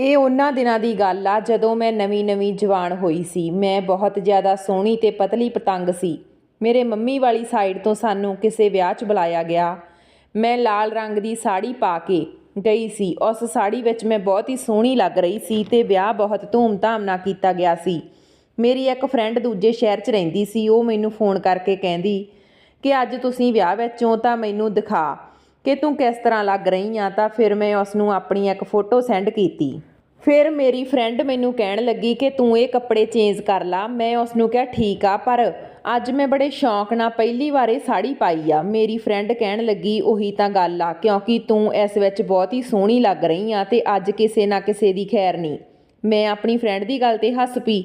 ਇਹ ਉਹਨਾਂ ਦਿਨਾਂ ਦੀ ਗੱਲ ਆ ਜਦੋਂ ਮੈਂ ਨਵੀਂ-ਨਵੀਂ ਜਵਾਨ ਹੋਈ ਸੀ। ਮੈਂ ਬਹੁਤ ਜ਼ਿਆਦਾ ਸੋਹਣੀ ਤੇ ਪਤਲੀ ਪਤੰਗ ਸੀ। ਮੇਰੇ ਮੰਮੀ ਵਾਲੀ ਸਾਈਡ ਤੋਂ ਸਾਨੂੰ ਕਿਸੇ ਵਿਆਹ 'ਚ ਬੁਲਾਇਆ ਗਿਆ। ਮੈਂ ਲਾਲ ਰੰਗ ਦੀ ਸਾੜੀ ਪਾ ਕੇ ਗਈ ਸੀ। ਉਸ ਸਾੜੀ ਵਿੱਚ ਮੈਂ ਬਹੁਤ ਹੀ ਸੋਹਣੀ ਲੱਗ ਰਹੀ ਸੀ ਤੇ ਵਿਆਹ ਬਹੁਤ ਧੂਮ-ਧਾਮ ਨਾਲ ਕੀਤਾ ਗਿਆ ਸੀ। ਮੇਰੀ ਇੱਕ ਫਰੈਂਡ ਦੂਜੇ ਸ਼ਹਿਰ 'ਚ ਰਹਿੰਦੀ ਸੀ। ਉਹ ਮੈਨੂੰ ਫੋਨ ਕਰਕੇ ਕਹਿੰਦੀ ਕਿ ਅੱਜ ਤੁਸੀਂ ਵਿਆਹ ਵਿੱਚ ਹੋ ਤਾਂ ਮੈਨੂੰ ਦਿਖਾ ਕਿ ਤੂੰ ਕਿਸ ਤਰ੍ਹਾਂ ਲੱਗ ਰਹੀ ਆ। ਤਾਂ ਫਿਰ ਮੈਂ ਉਸ ਨੂੰ ਆਪਣੀ ਇੱਕ ਫੋਟੋ ਸੈਂਡ ਕੀਤੀ। ਫਿਰ ਮੇਰੀ ਫਰੈਂਡ ਮੈਨੂੰ ਕਹਿਣ ਲੱਗੀ ਕਿ ਤੂੰ ਇਹ ਕੱਪੜੇ ਚੇਂਜ ਕਰ ਲਾ। ਮੈਂ ਉਸ ਨੂੰ ਕਿਹਾ, ਠੀਕ ਆ, ਪਰ ਅੱਜ ਮੈਂ ਬੜੇ ਸ਼ੌਂਕ ਨਾਲ ਪਹਿਲੀ ਵਾਰ ਇਹ ਸਾੜੀ ਪਾਈ ਆ। ਮੇਰੀ ਫਰੈਂਡ ਕਹਿਣ ਲੱਗੀ, ਉਹੀ ਤਾਂ ਗੱਲ ਆ, ਕਿਉਂਕਿ ਤੂੰ ਇਸ ਵਿੱਚ ਬਹੁਤ ਹੀ ਸੋਹਣੀ ਲੱਗ ਰਹੀ ਆ ਤੇ ਅੱਜ ਕਿਸੇ ਨਾ ਕਿਸੇ ਦੀ ਖੈਰ ਨਹੀਂ। ਮੈਂ ਆਪਣੀ ਫਰੈਂਡ ਦੀ ਗੱਲ ਤੇ ਹੱਸ ਪਈ।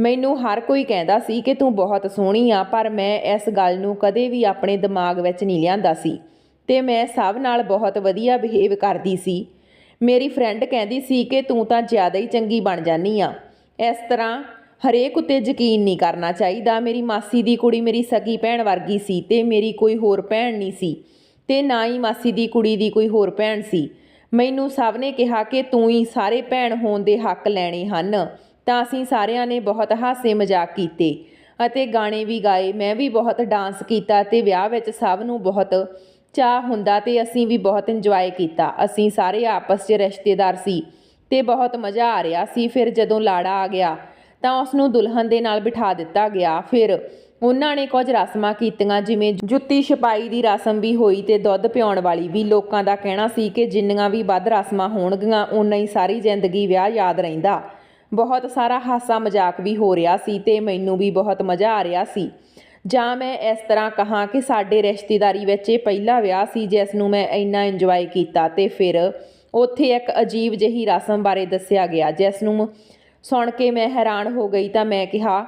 ਮੈਨੂੰ ਹਰ ਕੋਈ ਕਹਿੰਦਾ ਸੀ ਕਿ ਤੂੰ ਬਹੁਤ ਸੋਹਣੀ ਆ, ਪਰ ਮੈਂ ਇਸ ਗੱਲ ਨੂੰ ਕਦੇ ਵੀ ਆਪਣੇ ਦਿਮਾਗ ਵਿੱਚ ਨਹੀਂ ਲਿਆਂਦਾ ਸੀ। ਤੇ ਮੈਂ ਸਭ ਨਾਲ ਬਹੁਤ ਵਧੀਆ ਬਿਹੇਵ ਕਰਦੀ ਸੀ। ਮੇਰੀ ਫਰੈਂਡ ਕਹਿੰਦੀ ਸੀ ਕਿ ਤੂੰ ਤਾਂ ਜ਼ਿਆਦਾ ਹੀ ਚੰਗੀ ਬਣ ਜਾਨੀ ਆ। ਇਸ ਤਰ੍ਹਾਂ ਹਰੇਕ ਉੱਤੇ ਯਕੀਨ ਨਹੀਂ ਕਰਨਾ ਚਾਹੀਦਾ। ਮੇਰੀ ਮਾਸੀ ਦੀ ਕੁੜੀ ਮੇਰੀ ਸਗੀ ਭੈਣ ਵਰਗੀ ਸੀ ਤੇ ਮੇਰੀ ਕੋਈ ਹੋਰ ਭੈਣ ਨਹੀਂ ਸੀ ਤੇ ਨਾ ਹੀ ਮਾਸੀ ਦੀ ਕੁੜੀ ਦੀ ਕੋਈ ਹੋਰ ਭੈਣ ਸੀ। ਮੈਨੂੰ ਸਭ ਨੇ ਕਿਹਾ ਕਿ ਤੂੰ ਹੀ ਸਾਰੇ ਭੈਣ ਹੋਣ ਦੇ ਹੱਕ ਲੈਣੇ ਹਨ। ਤਾਂ ਅਸੀਂ ਸਾਰਿਆਂ ਨੇ ਬਹੁਤ ਹਾਸੇ ਮਜ਼ਾਕ ਕੀਤੇ ਅਤੇ ਗਾਣੇ ਵੀ ਗਾਏ। ਮੈਂ ਵੀ ਬਹੁਤ ਡਾਂਸ ਕੀਤਾ ਤੇ ਵਿਆਹ ਵਿੱਚ ਸਭ ਨੂੰ ਬਹੁਤ ਚਾਹ ਹੁੰਦਾ ਤੇ ਅਸੀਂ ਵੀ ਬਹੁਤ ਇੰਜੋਏ ਕੀਤਾ। ਅਸੀਂ ਸਾਰੇ ਆਪਸ 'ਚ ਰਿਸ਼ਤੇਦਾਰ ਸੀ ਤੇ ਬਹੁਤ ਮਜ਼ਾ ਆ ਰਿਹਾ ਸੀ। ਫਿਰ ਜਦੋਂ ਲਾੜਾ ਆ ਗਿਆ, ਤਾਂ ਉਸ ਨੂੰ ਦੁਲਹਨ ਦੇ ਨਾਲ ਬਿਠਾ ਦਿੱਤਾ ਗਿਆ। ਫਿਰ ਉਹਨਾਂ ਨੇ ਕੁਝ ਰਸਮਾਂ ਕੀਤੀਆਂ, ਜਿਵੇਂ ਜੁੱਤੀ ਛਪਾਈ ਦੀ ਰਸਮ ਵੀ ਹੋਈ ਤੇ ਦੁੱਧ ਪਿਆਉਣ ਵਾਲੀ ਵੀ। ਲੋਕਾਂ ਦਾ ਕਹਿਣਾ ਸੀ ਕਿ ਜਿੰਨੀਆਂ ਵੀ ਵੱਧ ਰਸਮਾਂ ਹੋਣਗੀਆਂ, ਓਨਾ ਹੀ ਸਾਰੀ ਜ਼ਿੰਦਗੀ ਵਿਆਹ ਯਾਦ ਰਹਿੰਦਾ। ਬਹੁਤ ਸਾਰਾ ਹਾਸਾ ਮਜ਼ਾਕ ਵੀ ਹੋ ਰਿਹਾ ਸੀ ਤੇ ਮੈਨੂੰ ਵੀ ਬਹੁਤ ਮਜ਼ਾ ਆ ਰਿਹਾ ਸੀ। ਜਾਂ ਮੈਂ ਇਸ ਤਰ੍ਹਾਂ ਕਹਾਂ ਕਿ ਸਾਡੇ ਰਿਸ਼ਤੇਦਾਰੀ ਵਿੱਚ ਇਹ ਪਹਿਲਾ ਵਿਆਹ ਸੀ ਜਿਸ ਨੂੰ ਮੈਂ ਇੰਨਾ ਇੰਜੋਏ ਕੀਤਾ ਤੇ ਫਿਰ ਉੱਥੇ ਇੱਕ ਅਜੀਬ ਜਿਹੀ ਰਸਮ ਬਾਰੇ ਦੱਸਿਆ ਗਿਆ, ਜਿਸ ਨੂੰ ਸੁਣ ਕੇ ਮੈਂ ਹੈਰਾਨ ਹੋ ਗਈ ਤਾਂ ਮੈਂ ਕਿਹਾ,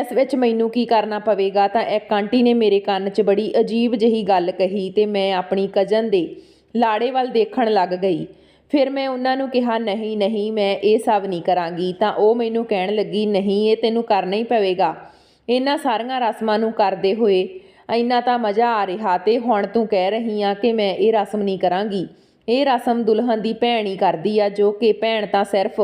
ਇਸ ਵਿੱਚ ਮੈਨੂੰ ਕੀ ਕਰਨਾ ਪਵੇਗਾ? ਤਾਂ ਇੱਕ ਆਂਟੀ ਨੇ ਮੇਰੇ ਕੰਨ 'ਚ ਬੜੀ ਅਜੀਬ ਜਿਹੀ ਗੱਲ ਕਹੀ ਤੇ ਮੈਂ ਆਪਣੀ ਕਜ਼ਨ ਦੇ ਲਾੜੇ ਵੱਲ ਦੇਖਣ ਲੱਗ ਗਈ। ਫਿਰ ਮੈਂ ਉਹਨਾਂ ਨੂੰ ਕਿਹਾ, ਨਹੀਂ ਨਹੀਂ, ਮੈਂ ਇਹ ਸਭ ਨਹੀਂ ਕਰਾਂਗੀ। ਤਾਂ ਉਹ ਮੈਨੂੰ ਕਹਿਣ ਲੱਗੀ, ਨਹੀਂ, ਇਹ ਤੈਨੂੰ ਕਰਨਾ ਹੀ ਪਵੇਗਾ। ਇਹਨਾਂ ਸਾਰੀਆਂ ਰਸਮਾਂ ਨੂੰ ਕਰਦੇ ਹੋਏ, ਇੰਨਾ ਤਾਂ ਮਜ਼ਾ ਆ ਰਿਹਾ ਤੇ ਹੁਣ ਤੂੰ ਕਹਿ ਰਹੀ ਆ ਕਿ ਮੈਂ ਇਹ ਰਸਮ ਨਹੀਂ ਕਰਾਂਗੀ। ਇਹ ਰਸਮ ਦੁਲਹਨ ਦੀ ਭੈਣ ਹੀ ਕਰਦੀ ਆ, ਜੋ ਕਿ ਭੈਣ ਤਾਂ ਸਿਰਫ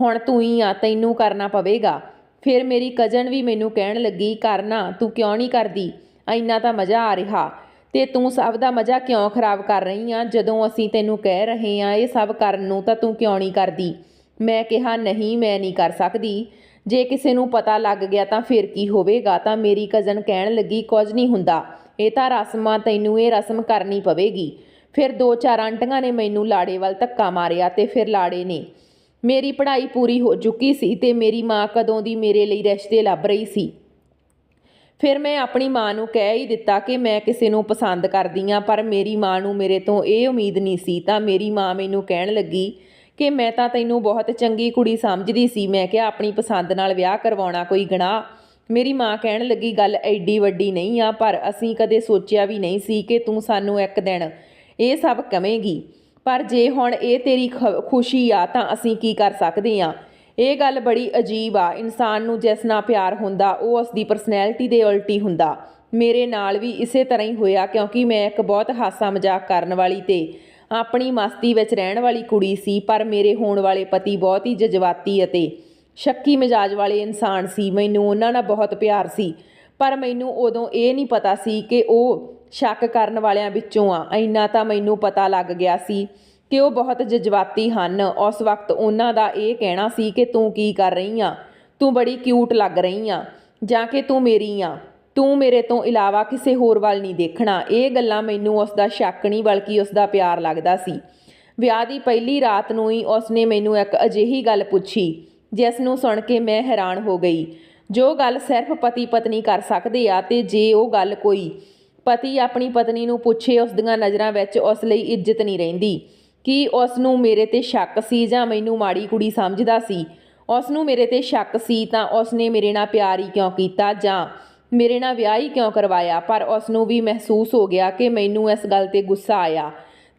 ਹੁਣ ਤੂੰ ਹੀ ਆ, ਤੈਨੂੰ ਕਰਨਾ ਪਵੇਗਾ। ਫਿਰ ਮੇਰੀ ਕਜ਼ਨ ਵੀ ਮੈਨੂੰ ਕਹਿਣ ਲੱਗੀ ਕਰਨਾ ਤੂੰ ਕਿਉਂ ਨਹੀਂ ਕਰਦੀ? ਇੰਨਾ ਤਾਂ ਮਜ਼ਾ ਆ ਰਿਹਾ। ਤੇ ਤੂੰ ਸਭ ਦਾ ਮਜ਼ਾ ਕਿਉਂ ਖਰਾਬ ਕਰ ਰਹੀ ਆ? ਜਦੋਂ ਅਸੀਂ ਤੈਨੂੰ ਕਹਿ ਰਹੇ ਆ, ਇਹ ਸਭ ਕਰਨ ਨੂੰ ਤਾਂ ਤੂੰ ਕਿਉਂ ਨਹੀਂ ਕਰਦੀ? ਮੈਂ ਕਿਹਾ, ਨਹੀਂ, ਮੈਂ ਨਹੀਂ ਕਰ ਸਕਦੀ। ਜੇ ਕਿਸੇ ਨੂੰ ਪਤਾ ਲੱਗ ਗਿਆ ਤਾਂ ਫਿਰ ਕੀ ਹੋਵੇਗਾ? ਤਾਂ ਮੇਰੀ ਕਜ਼ਨ ਕਹਿਣ ਲੱਗੀ, ਕੁਝ ਨਹੀਂ ਹੁੰਦਾ। ਇਹ ਤਾਂ ਰਸਮਾਂ, ਤੈਨੂੰ ਇਹ ਰਸਮ ਕਰਨੀ ਪਵੇਗੀ। ਫਿਰ ਦੋ ਚਾਰ ਆਂਟੀਆਂ ਨੇ ਮੈਨੂੰ ਲਾੜੇ ਵੱਲ ਧੱਕਾ ਮਾਰਿਆ ਤੇ ਫਿਰ ਲਾੜੇ ਨੇ ਮੇਰੀ ਪੜ੍ਹਾਈ ਪੂਰੀ ਹੋ ਚੁੱਕੀ ਸੀ ਤੇ ਮੇਰੀ ਮਾਂ ਕਦੋਂ ਦੀ ਮੇਰੇ ਲਈ ਰਿਸ਼ਤੇ ਲੱਭ ਰਹੀ ਸੀ। ਫਿਰ ਮੈਂ ਆਪਣੀ ਮਾਂ ਨੂੰ ਕਹਿ ਹੀ ਦਿੱਤਾ ਕਿ ਮੈਂ ਕਿਸੇ ਨੂੰ ਪਸੰਦ ਕਰਦੀ ਆ ਪਰ ਮੇਰੀ ਮਾਂ ਨੂੰ ਮੇਰੇ ਤੋਂ ਇਹ ਉਮੀਦ ਨਹੀਂ ਸੀ। ਤਾਂ ਮੇਰੀ ਮਾਂ ਮੈਨੂੰ ਕਹਿਣ ਲੱਗੀ ਕਿ ਮੈਂ ਤਾਂ ਤੈਨੂੰ ਬਹੁਤ ਚੰਗੀ ਕੁੜੀ ਸਮਝਦੀ ਸੀ। ਮੈਂ ਕਿਹਾ, ਆਪਣੀ ਪਸੰਦ ਨਾਲ ਵਿਆਹ ਕਰਵਾਉਣਾ ਕੋਈ ਗੁਨਾਹ। ਮੇਰੀ ਮਾਂ ਕਹਿਣ ਲੱਗੀ, ਗੱਲ ਐਡੀ ਵੱਡੀ ਨਹੀਂ ਆ, ਪਰ ਅਸੀਂ ਕਦੇ ਸੋਚਿਆ ਵੀ ਨਹੀਂ ਸੀ ਕਿ ਤੂੰ ਸਾਨੂੰ ਇੱਕ ਦਿਨ ਇਹ ਸਭ ਕਵੇਂਗੀ। ਪਰ ਜੇ ਹੁਣ ਇਹ ਤੇਰੀ ਖੁਸ਼ੀ ਆ, ਤਾਂ ਅਸੀਂ ਕੀ ਕਰ ਸਕਦੇ ਆ? ਇਹ ਗੱਲ ਬੜੀ ਅਜੀਬ ਆ। ਇਨਸਾਨ ਨੂੰ ਜਿਸ ਨਾਲ ਪਿਆਰ ਹੁੰਦਾ, ਉਹ ਉਸ ਦੀ ਪਰਸਨੈਲਿਟੀ ਦੇ ਉਲਟੀ ਹੁੰਦਾ। ਮੇਰੇ ਨਾਲ ਵੀ ਇਸੇ ਤਰ੍ਹਾਂ ਹੀ ਹੋਇਆ, ਕਿਉਂਕਿ ਮੈਂ ਇੱਕ ਬਹੁਤ ਹਾਸਾ ਮਜ਼ਾਕ ਕਰਨ ਵਾਲੀ ਤੇ ਆਪਣੀ ਮਸਤੀ ਵਿੱਚ ਰਹਿਣ ਵਾਲੀ ਕੁੜੀ ਸੀ, ਪਰ ਮੇਰੇ ਹੋਣ ਵਾਲੇ ਪਤੀ ਬਹੁਤ ਹੀ ਜਜ਼ਬਾਤੀ ਅਤੇ ਸ਼ੱਕੀ ਮਿਜਾਜ ਵਾਲੇ ਇਨਸਾਨ ਸੀ। ਮੈਨੂੰ ਉਹਨਾਂ ਨਾਲ ਬਹੁਤ ਪਿਆਰ ਸੀ, ਪਰ ਮੈਨੂੰ ਉਦੋਂ ਇਹ ਨਹੀਂ ਪਤਾ ਸੀ ਕਿ ਉਹ ਸ਼ੱਕ ਕਰਨ ਵਾਲਿਆਂ ਵਿੱਚੋਂ ਆ। ਇੰਨਾ ਤਾਂ ਮੈਨੂੰ ਪਤਾ ਲੱਗ ਗਿਆ ਸੀ ਕਿ ਉਹ ਬਹੁਤ ਜਜ਼ਬਾਤੀ ਹਨ। ਉਸ ਵਕਤ ਉਹਨਾਂ ਦਾ ਇਹ ਕਹਿਣਾ ਸੀ ਕਿ ਤੂੰ ਕੀ ਕਰ ਰਹੀ ਆ ਤੂੰ ਬੜੀ ਕਿਊਟ ਲੱਗ ਰਹੀ ਆ ਜਾਂ ਕਿ ਤੂੰ ਮੇਰੀ ਆ? ਤੂੰ ਮੇਰੇ ਤੋਂ ਇਲਾਵਾ ਕਿਸੇ ਹੋਰ ਵੱਲ ਨਹੀਂ ਦੇਖਣਾ। ਇਹ ਗੱਲਾਂ ਮੈਨੂੰ ਉਸ ਦਾ ਸ਼ੱਕ ਨਹੀਂ, ਬਲਕਿ ਉਸ ਦਾ ਪਿਆਰ ਲੱਗਦਾ ਸੀ। ਵਿਆਹ ਦੀ ਪਹਿਲੀ ਰਾਤ ਨੂੰ ਹੀ ਉਸ ਨੇ ਮੈਨੂੰ ਇੱਕ ਅਜਿਹੀ ਗੱਲ ਪੁੱਛੀ, ਜਿਸ ਨੂੰ ਸੁਣ ਕੇ ਮੈਂ ਹੈਰਾਨ ਹੋ ਗਈ। ਜੋ ਗੱਲ ਸਿਰਫ ਪਤੀ ਪਤਨੀ ਕਰ ਸਕਦੇ ਆ ਤੇ ਜੇ ਉਹ ਗੱਲ ਕੋਈ ਪਤੀ ਆਪਣੀ ਪਤਨੀ ਨੂੰ ਪੁੱਛੇ, ਉਸ ਦੀਆਂ ਨਜ਼ਰਾਂ ਵਿੱਚ ਉਸ ਲਈ ਇੱਜ਼ਤ ਨਹੀਂ ਰਹਿੰਦੀ। ਕੀ ਉਸ ਨੂੰ ਮੇਰੇ ਤੇ ਸ਼ੱਕ ਸੀ ਜਾਂ ਮੈਨੂੰ ਮਾੜੀ ਕੁੜੀ ਸਮਝਦਾ ਸੀ? ਉਸ ਨੂੰ ਮੇਰੇ ਤੇ ਸ਼ੱਕ ਸੀ ਤਾਂ ਉਸ ਨੇ ਮੇਰੇ ਨਾਲ ਪਿਆਰ ਹੀ ਕਿਉਂ ਕੀਤਾ ਜਾਂ ਮੇਰੇ ਨਾਲ ਵਿਆਹ ਹੀ ਕਿਉਂ ਕਰਵਾਇਆ? ਪਰ ਉਸ ਨੂੰ ਵੀ ਮਹਿਸੂਸ ਹੋ ਗਿਆ ਕਿ ਮੈਨੂੰ ਇਸ ਗੱਲ ਤੇ ਗੁੱਸਾ ਆਇਆ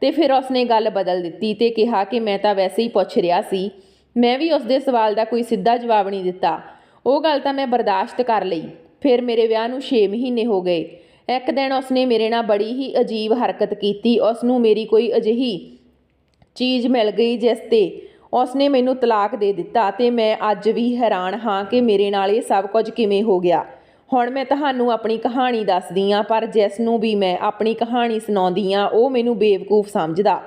ਤੇ ਫਿਰ ਉਸ ਨੇ ਗੱਲ ਬਦਲ ਦਿੱਤੀ ਤੇ ਕਿਹਾ ਕਿ ਮੈਂ ਤਾਂ ਵੈਸੇ ਹੀ ਪੁੱਛ ਰਿਹਾ ਸੀ। ਮੈਂ ਵੀ ਉਸ ਦੇ ਸਵਾਲ ਦਾ ਕੋਈ ਸਿੱਧਾ ਜਵਾਬ ਨਹੀਂ ਦਿੱਤਾ। ਉਹ ਗੱਲ ਤਾਂ ਮੈਂ ਬਰਦਾਸ਼ਤ ਕਰ ਲਈ। ਫਿਰ ਮੇਰੇ ਵਿਆਹ ਨੂੰ 6 ਮਹੀਨੇ ਹੋ ਗਏ। ਇੱਕ ਦਿਨ ਉਸ ਨੇ ਮੇਰੇ ਨਾਲ ਬੜੀ ਹੀ ਅਜੀਬ ਹਰਕਤ ਕੀਤੀ। ਉਸ ਨੂੰ ਮੇਰੀ ਕੋਈ ਅਜਿਹੀ ਚੀਜ਼ ਮਿਲ ਗਈ ਜਿਸ ਤੇ ਉਸਨੇ ਮੈਨੂੰ ਤਲਾਕ ਦੇ ਦਿੱਤਾ ਤੇ ਮੈਂ ਅੱਜ ਵੀ ਹੈਰਾਨ ਹਾਂ ਕਿ ਮੇਰੇ ਨਾਲ ਇਹ ਸਭ ਕੁਝ ਕਿਵੇਂ ਹੋ ਗਿਆ। ਹੁਣ ਮੈਂ ਤੁਹਾਨੂੰ ਆਪਣੀ ਕਹਾਣੀ ਦੱਸਦੀ ਹਾਂ, ਪਰ ਜਿਸ ਨੂੰ ਵੀ ਮੈਂ ਆਪਣੀ ਕਹਾਣੀ ਸੁਣਾਉਂਦੀ ਹਾਂ, ਉਹ ਮੈਨੂੰ ਬੇਵਕੂਫ ਸਮਝਦਾ।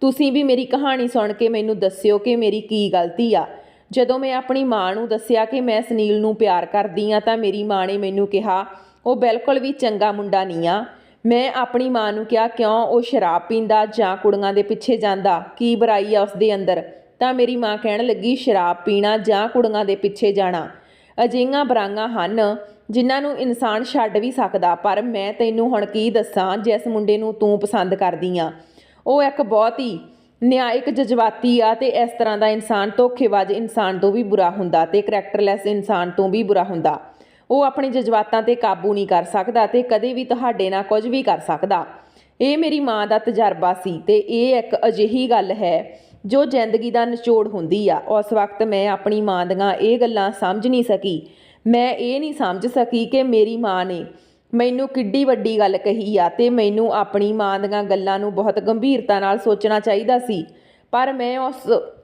ਤੁਸੀਂ ਵੀ ਮੇਰੀ ਕਹਾਣੀ ਸੁਣ ਕੇ ਮੈਨੂੰ ਦੱਸਿਓ ਕਿ ਮੇਰੀ ਕੀ ਗਲਤੀ ਆ। ਜਦੋਂ ਮੈਂ ਆਪਣੀ ਮਾਂ ਨੂੰ ਦੱਸਿਆ ਕਿ ਮੈਂ ਸੁਨੀਲ ਨੂੰ ਪਿਆਰ ਕਰਦੀ ਆ ਤਾਂ ਮੇਰੀ ਮਾਂ ਨੇ ਮੈਨੂੰ ਕਿਹਾ, ਉਹ ਬਿਲਕੁਲ ਵੀ ਚੰਗਾ ਮੁੰਡਾ ਨਹੀਂ ਆ। ਮੈਂ ਆਪਣੀ ਮਾਂ ਨੂੰ ਕਿਹਾ, ਕਿਉਂ? ਉਹ ਸ਼ਰਾਬ ਪੀਂਦਾ ਜਾਂ ਕੁੜੀਆਂ ਦੇ ਪਿੱਛੇ ਜਾਂਦਾ? ਕੀ ਬੁਰਾਈ ਆ ਉਸ ਦੇ ਅੰਦਰ? ਤਾਂ ਮੇਰੀ ਮਾਂ ਕਹਿਣ ਲੱਗੀ, ਸ਼ਰਾਬ ਪੀਣਾ ਜਾਂ ਕੁੜੀਆਂ ਦੇ ਪਿੱਛੇ ਜਾਣਾ? ਅਜਿਹੀਆਂ ਬਰਾਈਆਂ ਹਨ। ਜਿਨ੍ਹਾਂ ਨੂੰ ਇਨਸਾਨ ਛੱਡ ਵੀ ਸਕਦਾ, ਪਰ ਮੈਂ ਤੈਨੂੰ ਹੁਣ ਕੀ ਦੱਸਾਂ, ਜਿਸ ਮੁੰਡੇ ਨੂੰ ਤੂੰ ਪਸੰਦ ਕਰਦੀ ਆ। ਉਹ ਇੱਕ ਬਹੁਤ ਹੀ ਨਿਆਇਕ ਜਜ਼ਬਾਤੀ ਆ ਤੇ ਇਸ ਤਰ੍ਹਾਂ ਦਾ ਇਨਸਾਨ ਧੋਖੇਬਾਜ਼ ਇਨਸਾਨ ਤੋਂ ਵੀ ਬੁਰਾ ਹੁੰਦਾ ਤੇ ਕਰੈਕਟਰਲੈਸ ਇਨਸਾਨ ਤੋਂ ਵੀ ਬੁਰਾ ਹੁੰਦਾ। ਉਹ ਆਪਣੇ ਜਜ਼ਬਾਤਾਂ ਤੇ ਕਾਬੂ ਨਹੀਂ ਕਰ ਸਕਦਾ ਤੇ ਕਦੇ ਵੀ ਤੁਹਾਡੇ ਨਾਲ ਕੁਝ ਵੀ ਕਰ ਸਕਦਾ। ਇਹ ਮੇਰੀ ਮਾਂ ਦਾ ਤਜਰਬਾ ਸੀ ਤੇ ਇਹ ਇੱਕ ਅਜਿਹੀ ਗੱਲ ਹੈ ਜੋ ਜ਼ਿੰਦਗੀ ਦਾ ਨਿਚੋੜ ਹੁੰਦੀ ਆ। ਉਸ ਵਕਤ ਮੈਂ ਆਪਣੀ ਮਾਂ ਦੀਆਂ ਇਹ ਗੱਲਾਂ ਸਮਝ ਨਹੀਂ ਸਕੀ ਮੈਂ ਇਹ ਨਹੀਂ ਸਮਝ ਸਕੀ ਕਿ ਮੇਰੀ ਮਾਂ ਨੇ ਮੈਨੂੰ ਕਿੱਡੀ ਵੱਡੀ ਗੱਲ ਕਹੀ ਆ ਤੇ ਮੈਨੂੰ ਆਪਣੀ ਮਾਂ ਦੀਆਂ ਗੱਲਾਂ ਨੂੰ ਬਹੁਤ ਗੰਭੀਰਤਾ ਨਾਲ ਸੋਚਣਾ ਚਾਹੀਦਾ ਸੀ। ਪਰ ਮੈਂ ਉਸ,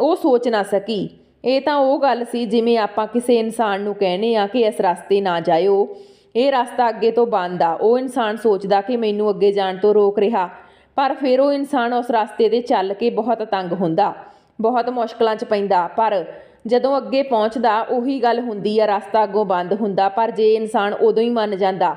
ਉਹ ਸੋਚ ਨਾ ਸਕੀ। ਇਹ ਤਾਂ ਉਹ ਗੱਲ ਸੀ ਜਿਵੇਂ ਆਪਾਂ ਕਿਸੇ ਇਨਸਾਨ ਨੂੰ ਕਹਿੰਦੇ ਆ ਕਿ ਇਸ ਰਸਤੇ ਨਾ ਜਾਇਓ। ਇਹ ਰਸਤਾ ਅੱਗੇ ਤੋਂ ਬੰਦ ਆ। ਉਹ ਇਨਸਾਨ ਸੋਚਦਾ ਕਿ ਮੈਨੂੰ ਅੱਗੇ ਜਾਣ ਤੋਂ ਰੋਕ ਰਿਹਾ। ਪਰ ਫਿਰ ਉਹ ਇਨਸਾਨ ਉਸ ਰਸਤੇ ਤੇ ਚੱਲ ਕੇ ਬਹੁਤ ਤੰਗ ਹੁੰਦਾ। ਬਹੁਤ ਮੁਸ਼ਕਲਾਂ 'ਚ ਪੈਂਦਾ। ਪਰ ਜਦੋਂ ਅੱਗੇ ਪਹੁੰਚਦਾ, ਉਹੀ ਗੱਲ ਹੁੰਦੀ ਆ, ਰਸਤਾ ਅੱਗੋਂ ਬੰਦ ਹੁੰਦਾ, ਪਰ ਜੇ ਇਨਸਾਨ ਉਦੋਂ ਹੀ ਮੰਨ ਜਾਂਦਾ,